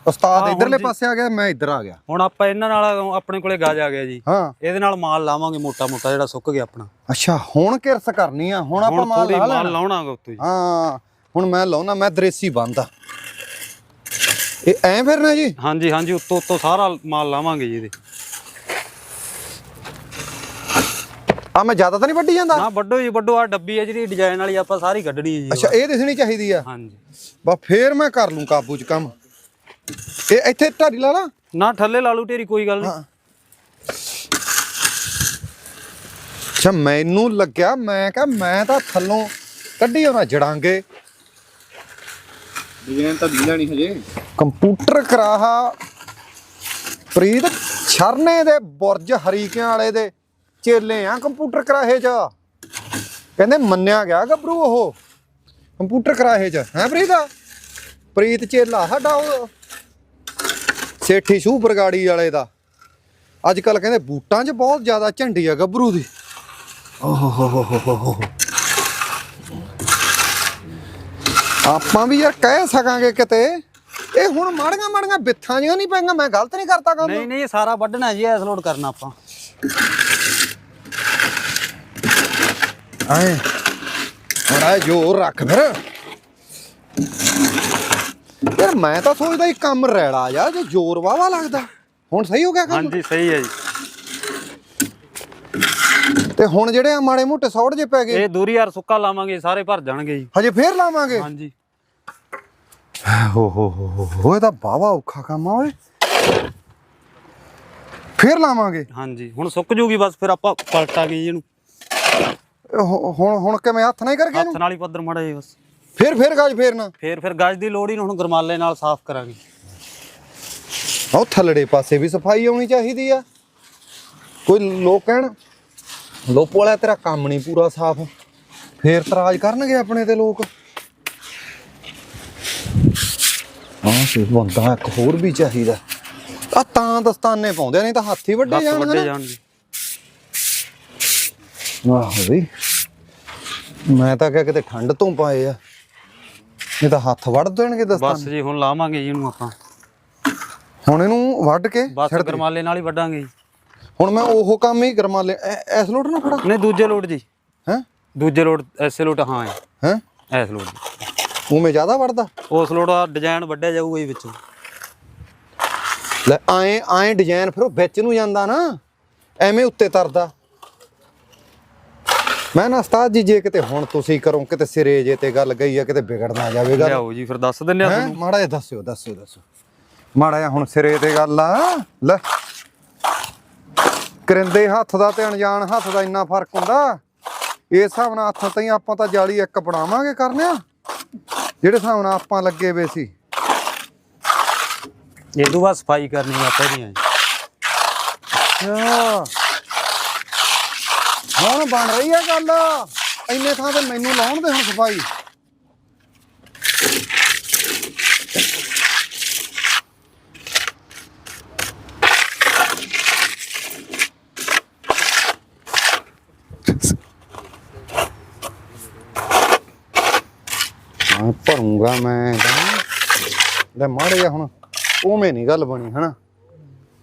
Speaker 1: ਉਸਤਾਦ
Speaker 2: ਹਾਂ,
Speaker 1: ਇਧਰਲੇ
Speaker 2: ਜੀ-
Speaker 1: ਪਾਸੇ ਆ ਗਿਆ ਮੈਂ ਇੱਧਰ ਆ ਗਿਆ।
Speaker 2: ਹੁਣ ਆਪਾਂ ਇਹਨਾਂ ਨਾਲ ਆਪਣੇ ਕੋਲੇ ਗਾਜ ਆ ਗਿਆ ਜੀ।
Speaker 1: ਹਾਂ।
Speaker 2: ਇਹਦੇ ਨਾਲ ਮਾਲ ਲਾਵਾਂਗੇ ਮੋਟਾ ਮੋਟਾ ਜਿਹੜਾ ਸੁੱਕ ਗਿਆ ਆਪਣਾ।
Speaker 1: ਅੱਛਾ ਹੁਣ ਕਿਰਸ ਕਰਨੀ ਆ ਹੁਣ ਆਪਾਂ ਮਾਲ ਲਾ
Speaker 2: ਲਾਉਣਾਗਾ ਉੱਤੋਂ ਜੀ।
Speaker 1: ਹਾਂ। ਹੁਣ ਮੈਂ ਲਾਉਣਾ ਮੈਂ ਦਰੇਸੀ ਬੰਦਾ ਇਹ ਐਂ ਫਿਰਨਾ ਜੀ?
Speaker 2: ਹਾਂਜੀ ਹਾਂਜੀ ਉੱਤੋਂ ਉੱਤੋਂ ਸਾਰਾ ਮਾਲ ਲਾਵਾਂਗੇ ਜੀ ਇਹਦੇ।
Speaker 1: ਆ ਮੈਂ ਜ਼ਿਆਦਾ ਤਾਂ ਨਹੀਂ ਵੱਢੀ ਜਾਂਦਾ?
Speaker 2: ਨਾ ਵੱਡੋ ਜੀ ਵੱਡੋ ਆ ਡੱਬੀ ਹੈ ਜਿਹੜੀ ਡਿਜ਼ਾਈਨ ਵਾਲੀ ਆਪਾਂ ਸਾਰੀ ਕੱਢਣੀ ਹੈ ਜੀ।
Speaker 1: ਅੱਛਾ ਇਹ ਦਿਸਣੀ ਚਾਹੀਦੀ ਆ?
Speaker 2: ਹਾਂਜੀ।
Speaker 1: ਬਸ ਫੇਰ ਮੈਂ ਕਰ ਲੂੰ ਕਾਬੂ ਚ ਕੰਮ। ਇਹ ਇੱਥੇ ਢਾਡੀ ਲਾ ਲਾ।
Speaker 2: ਨਾ ਥੱਲੇ ਲਾ ਲੂ ਢੇਰੀ ਕੋਈ ਗੱਲ ਨਹੀਂ।
Speaker 1: ਅੱਛਾ ਮੈਨੂੰ ਲੱਗਿਆ ਮੈਂ ਕਿਹਾ ਮੈਂ ਤਾਂ ਥੱਲੋਂ ਕੱਢੀ ਉਹਨਾਂ ਜੜਾਂਗੇ।
Speaker 3: ਡਿਜ਼ਾਈਨ ਤਾਂ ਦੀਦਾ ਨਹੀਂ ਹਜੇ।
Speaker 1: ਕੰਪਿਊਟਰ ਕਰਾਹਾ ਪ੍ਰੀਤ ਛਰਨੇ ਦੇ ਬੁਰਜ ਹਰੀਕਿਆਂ ਵਾਲੇ ਦੇ ਚੇਲੇ ਆ ਕੰਪਿਊਟਰ ਕਰਾਹੇ ਚ। ਕਹਿੰਦੇ ਮੰਨਿਆ ਗਿਆ ਗੱਭਰੂ ਉਹ। ਕੰਪਿਊਟਰ ਕਰਾਹੇ ਚ। ਹੈ ਪ੍ਰੀਤ? ਪ੍ਰੀਤ ਚੇਲਾ ਸਾਡਾ ਉਹ। ਸੇਠੀ ਸ਼ੂ ਬਰਗਾੜੀ ਵਾਲੇ ਦਾ। ਅੱਜ ਕੱਲ ਕਹਿੰਦੇ ਬੂਟਾਂ 'ਚ ਬਹੁਤ ਜ਼ਿਆਦਾ ਝੰਡੀ ਆ ਗੱਭਰੂ ਦੀ। ਓਹ ਹੋ ਹੋ ਹੋ ਹੋ ਹੋ ਆਪਾਂ ਵੀ ਯਾਰ ਕਹਿ ਸਕਾਂਗੇ ਕਿਤੇ। ਇਹ ਹੁਣ ਮਾੜੀਆਂ ਮਾੜੀਆਂ ਬਿੱਥਾਂ ਜਿਹੀਆਂ ਨਹੀਂ ਪੈਂਗਾ ਮੈਂ ਗਲਤ ਨਹੀਂ ਕਰਤਾ ਕੰਮ।
Speaker 2: ਨਹੀਂ ਨਹੀਂ ਇਹ ਸਾਰਾ ਵੱਢਣਾ ਜੀ ਐਸ ਲੋਡ ਕਰਨਾ ਆਪਾਂ।
Speaker 1: ਆਏ ਬੜਾ ਜ਼ੋਰ ਰੱਖ ਫਿਰ। ਯਾਰ ਮੈਂ ਤਾਂ ਸੋਚਦਾ ਇਹ ਕੰਮ ਰੈਲਾ ਯਾਰ ਜੇ ਜ਼ੋਰ ਵਾਵਾ ਲੱਗਦਾ। ਹੁਣ ਸਹੀ ਹੋ ਗਿਆ ਕੰਮ?
Speaker 2: ਹਾਂਜੀ ਸਹੀ ਹੈ ਜੀ।
Speaker 1: ਤੇ ਹੁਣ ਜਿਹੜੇ ਆ ਮਾੜੇ ਮੋਟੇ ਸੌੜ ਜੇ ਪੈ ਗਏ।
Speaker 2: ਇਹ ਦੂਰੀ ਯਾਰ ਸੁੱਕਾ ਲਾਵਾਂਗੇ ਸਾਰੇ ਭਰ ਜਾਣਗੇ ਜੀ।
Speaker 1: ਹਜੇ ਫੇਰ ਲਾਵਾਂਗੇ?
Speaker 2: ਹਾਂਜੀ।
Speaker 1: ਹੋ ਹੋ ਹੋ ਹੋ ਇਹ ਤਾਂ ਬਾਵਾ ਔਖਾ ਕੰਮ ਆ ਓਏ। ਫੇਰ ਲਾਵਾਂਗੇ?
Speaker 2: ਹਾਂਜੀ ਹੁਣ ਸੁੱਕ ਜੂਗੀ ਬਸ ਫਿਰ ਆਪਾਂ ਪਲਟਾਂਗੇ ਜੀ ਇਹਨੂੰ।
Speaker 1: ਹੁਣ ਹੁਣ ਕਿਵੇਂ ਹੱਥ ਨਹੀਂ ਕਰਕੇ
Speaker 2: ਹੱਥ ਨਾਲ ਹੀ ਪੱਧਰ ਮੜਾ ਜੀ ਬਸ।
Speaker 1: ਫੇਰ ਫੇਰ ਗਾਜ ਫੇਰਨਾ?
Speaker 2: ਫੇਰ ਫਿਰ ਗਾਜ ਦੀ ਲੋੜ ਹੀ ਨਹੀਂ ਹੁਣ ਗਰਮਾਲੇ ਨਾਲ ਸਾਫ਼ ਕਰਾਂਗੇ।
Speaker 1: ਉਹ ਥੱਲੜੇ ਪਾਸੇ ਵੀ ਸਫ਼ਾਈ ਆਉਣੀ ਚਾਹੀਦੀ ਆ। ਕੋਈ ਲੋਕ ਕਹਿਣ ਲੋਪੋ ਵਾਲਾ ਤੇਰਾ ਕੰਮ ਨਹੀਂ ਪੂਰਾ ਸਾਫ਼। ਫੇਰ ਤਰਾਜ ਕਰਨਗੇ ਆਪਣੇ ਤੇ ਲੋਕ। ਹਾਂ ਸੇ ਬੰਦਾ ਇੱਕ ਹੋਰ ਵੀ ਚਾਹੀਦਾ। ਆ ਤਾਂ ਦਸਤਾਨੇ ਪਾਉਂਦੇ ਨਹੀਂ ਤਾਂ ਹੱਥੀ ਵੱਡੇ ਜਾਣ।
Speaker 2: ਜਾਣਗੇ
Speaker 1: ਆਹੋ ਵੀ ਮੈਂ ਤਾਂ ਕਿਹਾ ਕਿਤੇ ਠੰਡ ਤੋਂ ਪਾਏ ਆ। ਇਹ ਤਾਂ ਹੱਥ ਵੱਢ ਦੇਣਗੇ
Speaker 2: ਬਸ
Speaker 1: ਦਸਤਾਨੇ
Speaker 2: ਜੀ ਹੁਣ ਲਾਵਾਂਗੇ ਜੀ ਇਹਨੂੰ ਆਪਾਂ।
Speaker 1: ਹੁਣ ਇਹਨੂੰ ਵੱਢ ਕੇ
Speaker 2: ਬਸ। ਗਰਮਾਲੇ ਨਾਲ ਹੀ ਵੱਢਾਂਗੇ ਜੀ।
Speaker 1: ਹੁਣ ਮੈਂ ਉਹ ਕੰਮ ਹੀ ਗਰਮਾਲੇ ਐ- ਐਸ ਲੋਟ ਨਾ ਫੜਾ।
Speaker 2: ਨਹੀਂ ਦੂਜੇ ਲੋਡ ਜੀ।
Speaker 1: ਹੈ?
Speaker 2: ਦੂਜੇ ਲੋਡ ਐਸੇ ਲੋਡ ਹਾਂ ਹੈ
Speaker 1: ਹੈ?
Speaker 2: ਐਸ ਲੋਡ
Speaker 1: ਉਹ ਮੈਂ ਜ਼ਿਆਦਾ ਵੜਦਾ
Speaker 2: ਉਸ ਲੋਡ ਦਾ ਡਿਜ਼ਾਈਨ ਵੱਢਿਆ ਜਾਊਗਾ ਜੀ ਵਿੱਚੋਂ।
Speaker 1: ਲੈ ਆਏ ਆਏ ਡਿਜ਼ਾਈਨ ਫਿਰ ਉਹ ਵਿੱਚ ਨੂੰ ਜਾਂਦਾ ਨਾ। ਐਵੇਂ ਉੱਤੇ ਤਰਦਾ। ਮੈਂ ਨਾ ਉਸਤਾਦ ਜੀ ਜੇ ਕਿਤੇ ਹੁਣ ਤੁਸੀਂ ਕਰੋ ਕਿਤੇ ਸਿਰੇ ਜੇ ਤੇ ਗੱਲ ਗਈ ਆ ਕਿਤੇ ਵਿਗੜ ਨਾ ਜਾਵੇ ਗੱਲ
Speaker 2: ਲਿਆਓ ਜੀ ਫਿਰ ਦੱਸ ਦਿੰਨੇ ਆ
Speaker 1: ਹੈ?
Speaker 2: ਤੁਹਾਨੂੰ।
Speaker 1: ਮਾੜਾ ਜਿਹਾ ਦੱਸਿਓ ਦੱਸਿਓ ਦੱਸੋ ਮਾੜਾ ਜਿਹਾ ਹੁਣ ਸਿਰੇ ਤੇ ਗੱਲ ਆ। ਲੈ। ਕਰਿੰਦੇ ਹੱਥ ਦਾ ਤੇ ਅਣਜਾਣ ਹੱਥ ਦਾ ਇੰਨਾ ਫ਼ਰਕ ਹੁੰਦਾ। ਇਸ ਹਿਸਾਬ ਨਾਲ ਹੱਥ ਤਾਈਂ ਆਪਾਂ ਤਾਂ ਜਾਲੀ ਇੱਕ ਬਣਾਵਾਂਗੇ ਕਰਨੇ ਆ ਜਿਹੜੇ ਹਿਸਾਬ ਨਾਲ ਆਪਾਂ ਲੱਗੇ ਵੇ ਸੀ।
Speaker 2: ਇਹ ਤੋਂ ਬਾਅਦ ਸਫ਼ਾਈ ਕਰਨੀ ਆ ਪਹਿਲੀਆਂ
Speaker 1: ਅੱਛਾ। ਹੁਣ ਬਣ ਰਹੀ ਆ ਗੱਲ। ਇੰਨੇ ਥਾਂ ਤੇ ਮੈਨੂੰ ਲਾਉਣ ਦੇ ਹੁਣ ਸਫ਼ਾਈ ਹਾਂ ਭਰੂੰਗਾ ਮੈਂ ਤਾਂ ਲੈ ਮਾੜੇ ਜਿਹਾ ਹੁਣ ਉਵੇਂ ਨਹੀਂ ਗੱਲ ਬਣੀ, ਹਨਾ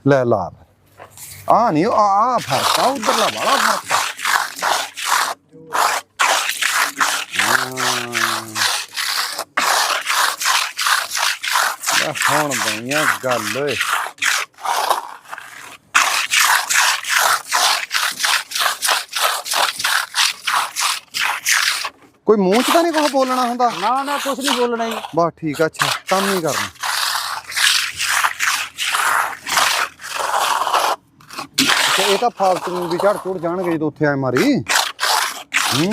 Speaker 1: ਲੈ ਲਾ ਫਿਰ। ਆ ਨਹੀਂ ਆ ਆ ਫ਼ਰਕ ਆ, ਉਧਰਲਾ ਵਾਲਾ ਫ਼ਰਕ ਆ ਹਾਂ। ਲੈ ਹੁਣ ਬਈਆਂ ਗੱਲ ਓਏ ਕੋਈ ਮੂੰਹ ਚ ਤਾਂ ਨਹੀਂ ਕੁਝ ਬੋਲਣਾ ਹੁੰਦਾ
Speaker 2: ਨਾ ਨਾ ਕੁਝ ਨਹੀਂ ਬੋਲਣਾ ਜੀ
Speaker 1: ਬਸ ਠੀਕ ਆ ਅੱਛਾ ਕੰਮ ਨਹੀਂ ਕਰਨਾ ਤੇ ਇਹ ਤਾਂ ਫਾਲਤੂ ਨੂੰ ਵੀ ਝੜ ਚੁੜ ਜਾਣਗੇ ਜਦੋਂ ਉੱਥੇ ਆਏ ਮਾਰੀ ਹੂੰ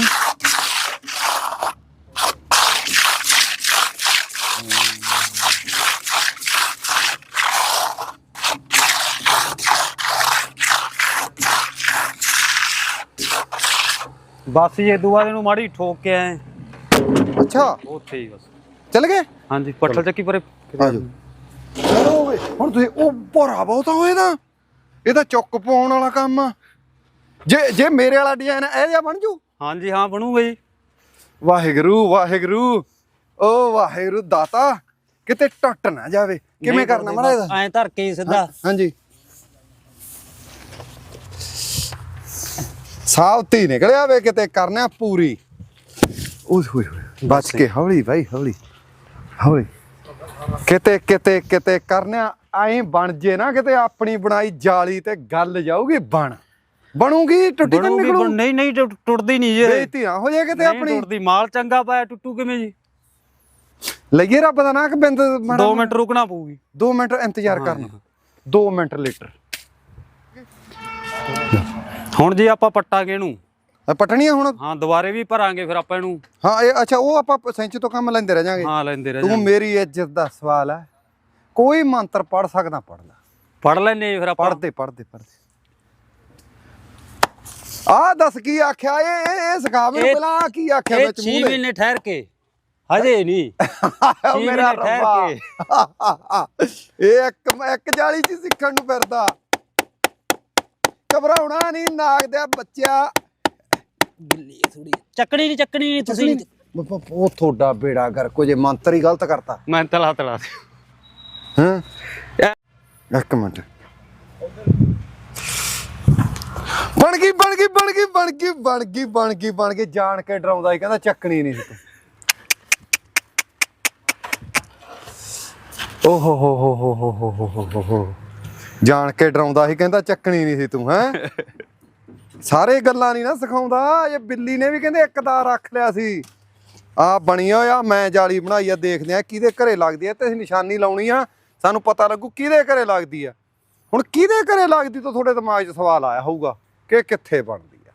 Speaker 2: ਬਸ ਜੀ ਬਾਅਦ ਇਹਨੂੰ ਮਾੜੀ ਠੋਕ ਕੇ ਆਏ।
Speaker 1: ਅੱਛਾ।
Speaker 2: ਉੱਥੇ ਹੀ ਬਸ।
Speaker 1: ਚੱਲ ਗਏ?
Speaker 2: ਹਾਂਜੀ ਪੱਠਲ ਚੱਕੀ ਪਰੇ।
Speaker 1: ਆ ਜਾਓ। ਚਲੋ ਓਏ ਹੁਣ ਤੁਸੀਂ ਉਹ ਭਰਾ ਬਹੁਤਾ ਹੋਏ ਦਾ ਇਹ ਤਾਂ ਚੁੱਕ ਪਾਉਣ ਵਾਲਾ ਕੰਮ ਆ। ਜੇ ਜੇ ਮੇਰੇ ਵਾਲਾ ਡਿਜ਼ਾਈਨ ਇਹ ਜਿਹਾ ਬਣ ਜੂ?
Speaker 2: ਹਾਂਜੀ ਹਾਂ ਬਣੂਗਾ ਜੀ।
Speaker 1: ਵਾਹਿਗੁਰੂ ਵਾਹਿਗੁਰੂ। ਓ ਵਾਹਿਗੁਰੂ ਦਾਤਾ ਕਿਤੇ ਟੁੱਟ ਨਾ ਜਾਵੇ। ਕਿਵੇਂ ਕਰਨਾ ਮੜਾ ਇਹਦਾ?
Speaker 2: ਐਂ ਧਰ ਕੇ ਹੀ ਸਿੱਧਾ।
Speaker 1: ਹਾਂਜੀ। ਸਾਵਤੀ ਨਿਕਲਿਆ ਵੇ ਕਿਤੇ ਕਰਨਾ ਪੂਰੀ। ਓਏ ਹੋਏ ਹੋਏ ਬਚ ਕੇ ਹੌਲੀ ਭਾਈ ਹੌਲੀ ਹੌਲੀ। ਕਿਤੇ ਕਿਤੇ ਕਿਤੇ ਕਰਨਾ ਐਂ ਬਣ ਜੇ ਨਾ ਕਿਤੇ ਆਪਣੀ ਬਣਾਈ ਜਾਲੀ ਤੇ ਗੱਲ ਜਾਊਗੀ ਬਣ। ਬਣੂਗੀ ਟੁੱਟੀ ਤਾਂ ਨਿਕਲੂ।
Speaker 2: ਬਣ- ਨਹੀਂ ਨਹੀਂ ਟੁੱਟ- ਟੁੱਟਦੀ ਨਹੀਂ ਜੀ।
Speaker 1: ਬੇਇੱਜ਼ਤੀ ਨਾ ਹੋ ਜਾਏ ਕਿਤੇ
Speaker 2: ਨਹੀਂ
Speaker 1: ਆਪਣੀ।
Speaker 2: ਟੁੱਟਦੀ ਮਾਲ ਚੰਗਾ ਪਾਇਆ ਟੁੱਟੂ ਕਿਵੇਂ ਜੀ?
Speaker 1: ਲਈਏ ਰੱਬ ਦਾ ਨਾਂ ਕਿ ਬਿੰਦ
Speaker 2: 2 ਮਿੰਟ। ਰੁਕਣਾ ਪਊਗੀ।
Speaker 1: 2 ਮਿੰਟ ਇੰਤਜ਼ਾਰ ਕਰਨਾ। 2 ਮਿੰਟ ਲੀਟਰ।
Speaker 2: ਹੁਣ ਜੀ ਆਪਾਂ ਪੱਟਾਂਗੇ ਇਹਨੂੰ
Speaker 1: ਇਹ ਪਟਣੀ ਆ ਹੁਣ?
Speaker 2: ਹਾਂ ਦੁਬਾਰੇ ਵੀ ਭਰਾਂਗੇ ਫਿਰ ਆਪਾਂ ਇਹਨੂੰ।
Speaker 1: ਹਾਂ ਇਹ ਅੱਛਾ ਉਹ ਆਪਾਂ ਸੈਂਚ ਤੋਂ ਕੰਮ ਲੈਂਦੇ ਰਹਿ ਜਾਾਂਗੇ।
Speaker 2: ਹਾਂ ਲੈਂਦੇ ਰਹਿ
Speaker 1: ਤੂੰ
Speaker 2: ਜਾਂਗੇ।
Speaker 1: ਮੇਰੀ ਇੱਜ਼ਤ ਦਾ ਸਵਾਲ ਹੈ। ਕੋਈ ਮੰਤਰ ਪੜ ਸਕਦਾ ਪੜ ਲੈ।
Speaker 2: ਪੜ ਲੈਨੇ ਫਿਰ ਆਪਾਂ।
Speaker 1: ਪੜਦੇ ਪੜਦੇ ਪੜਦੇ ਆ ਦੱਸ ਕੀ ਆਖਿਆ ਇਹ ਇਹ- ਇਹ ਸਿਖਾ ਮੈਨੂੰ
Speaker 2: ਇਹ-
Speaker 1: ਪਹਿਲਾਂ ਆਹ ਕੀ ਆਖਿਆ
Speaker 2: ਇਹ
Speaker 1: ਵਿੱਚ
Speaker 2: 6
Speaker 1: ਮੂੰਹ ਦੇ
Speaker 2: ਮਹੀਨੇ ਠਹਿਰ ਕੇ
Speaker 4: ਹਜੇ ਨਹੀਂ। ਛੇ
Speaker 1: ਮੇਰਾ
Speaker 4: ਮਹੀਨੇ ਠਹਿਰ
Speaker 1: ਰੱਬਾ। ਇਹ ਇੱਕ ਇੱਕ ਜਾਲੀ ਚ ਸਿੱਖਣ ਨੂੰ ਫਿਰਦਾ। ਘਬਰਾਉਣਾ ਨਹੀਂ ਨਾਗ ਦੇ ਬੱਚਾ
Speaker 4: ਗਿੱਲੀ ਥੋੜੀ ਚੱਕਣੀ ਨਹੀਂ ਚੱਕਣੀ ਨਹੀਂ ਤੁਸੀਂ
Speaker 1: ਉਹ ਤੁਹਾਡਾ ਬੇੜਾ ਕਰ ਕੋ ਜੇ ਮੰਤਰ ਹੀ ਗਲਤ ਕਰਤਾ।
Speaker 2: ਮੈਂ ਤਲਾ ਤਲਾ
Speaker 1: ਹਾਂ? ਇੱਕ ਮਿੰਟ। ਬਣ ਗਈ ਬਣ ਗਈ ਬਣ ਗਈ ਬਣ ਗਈ ਬਣ ਗਈ ਬਣ ਗਈ ਬਣ ਗਈ। ਜਾਣ ਕੇ ਡਰਾਉਂਦਾ ਸੀ ਕਹਿੰਦਾ ਚੱਕਣੀ ਨਹੀਂ ਸੀ ਤੂੰ। ਓ ਹੋ ਹੋ ਹੋ ਹੋ ਹੋ ਹੋ ਹੋ ਹੋ ਹੋ ਹੋ। ਜਾਣ ਕੇ ਡਰਾਉਂਦਾ ਸੀ ਕਹਿੰਦਾ ਚੱਕਣੀ ਨਹੀਂ ਸੀ ਤੂੰ ਹੈ? ਸਾਰੇ ਗੱਲਾਂ ਨਹੀਂ ਨਾ ਸਿਖਾਉਂਦਾ ਇਹ ਬਿੱਲੀ ਨੇ ਵੀ ਕਹਿੰਦੇ ਇੱਕ ਦਾ ਰੱਖ ਲਿਆ ਸੀ। ਆ ਬਣੀ ਹੋਇਆ ਮੈਂ ਜਾਲੀ ਬਣਾਈ ਆ ਦੇਖਦੇ ਆ ਕਿਹਦੇ ਘਰੇ ਲੱਗਦੀ ਆ ਤੇ ਅਸੀਂ ਨਿਸ਼ਾਨੀ ਲਾਉਣੀ ਆ ਸਾਨੂੰ ਪਤਾ ਲੱਗੂ ਕਿਹਦੇ ਘਰੇ ਲੱਗਦੀ ਆ। ਹੁਣ ਕਿਹਦੇ ਘਰੇ ਲੱਗਦੀ ਤਾਂ ਤੁਹਾਡੇ ਦਿਮਾਗ 'ਚ ਸਵਾਲ ਆਇਆ ਹੋਊਗਾ ਕਿ ਕਿੱਥੇ ਬਣਦੀ ਆ?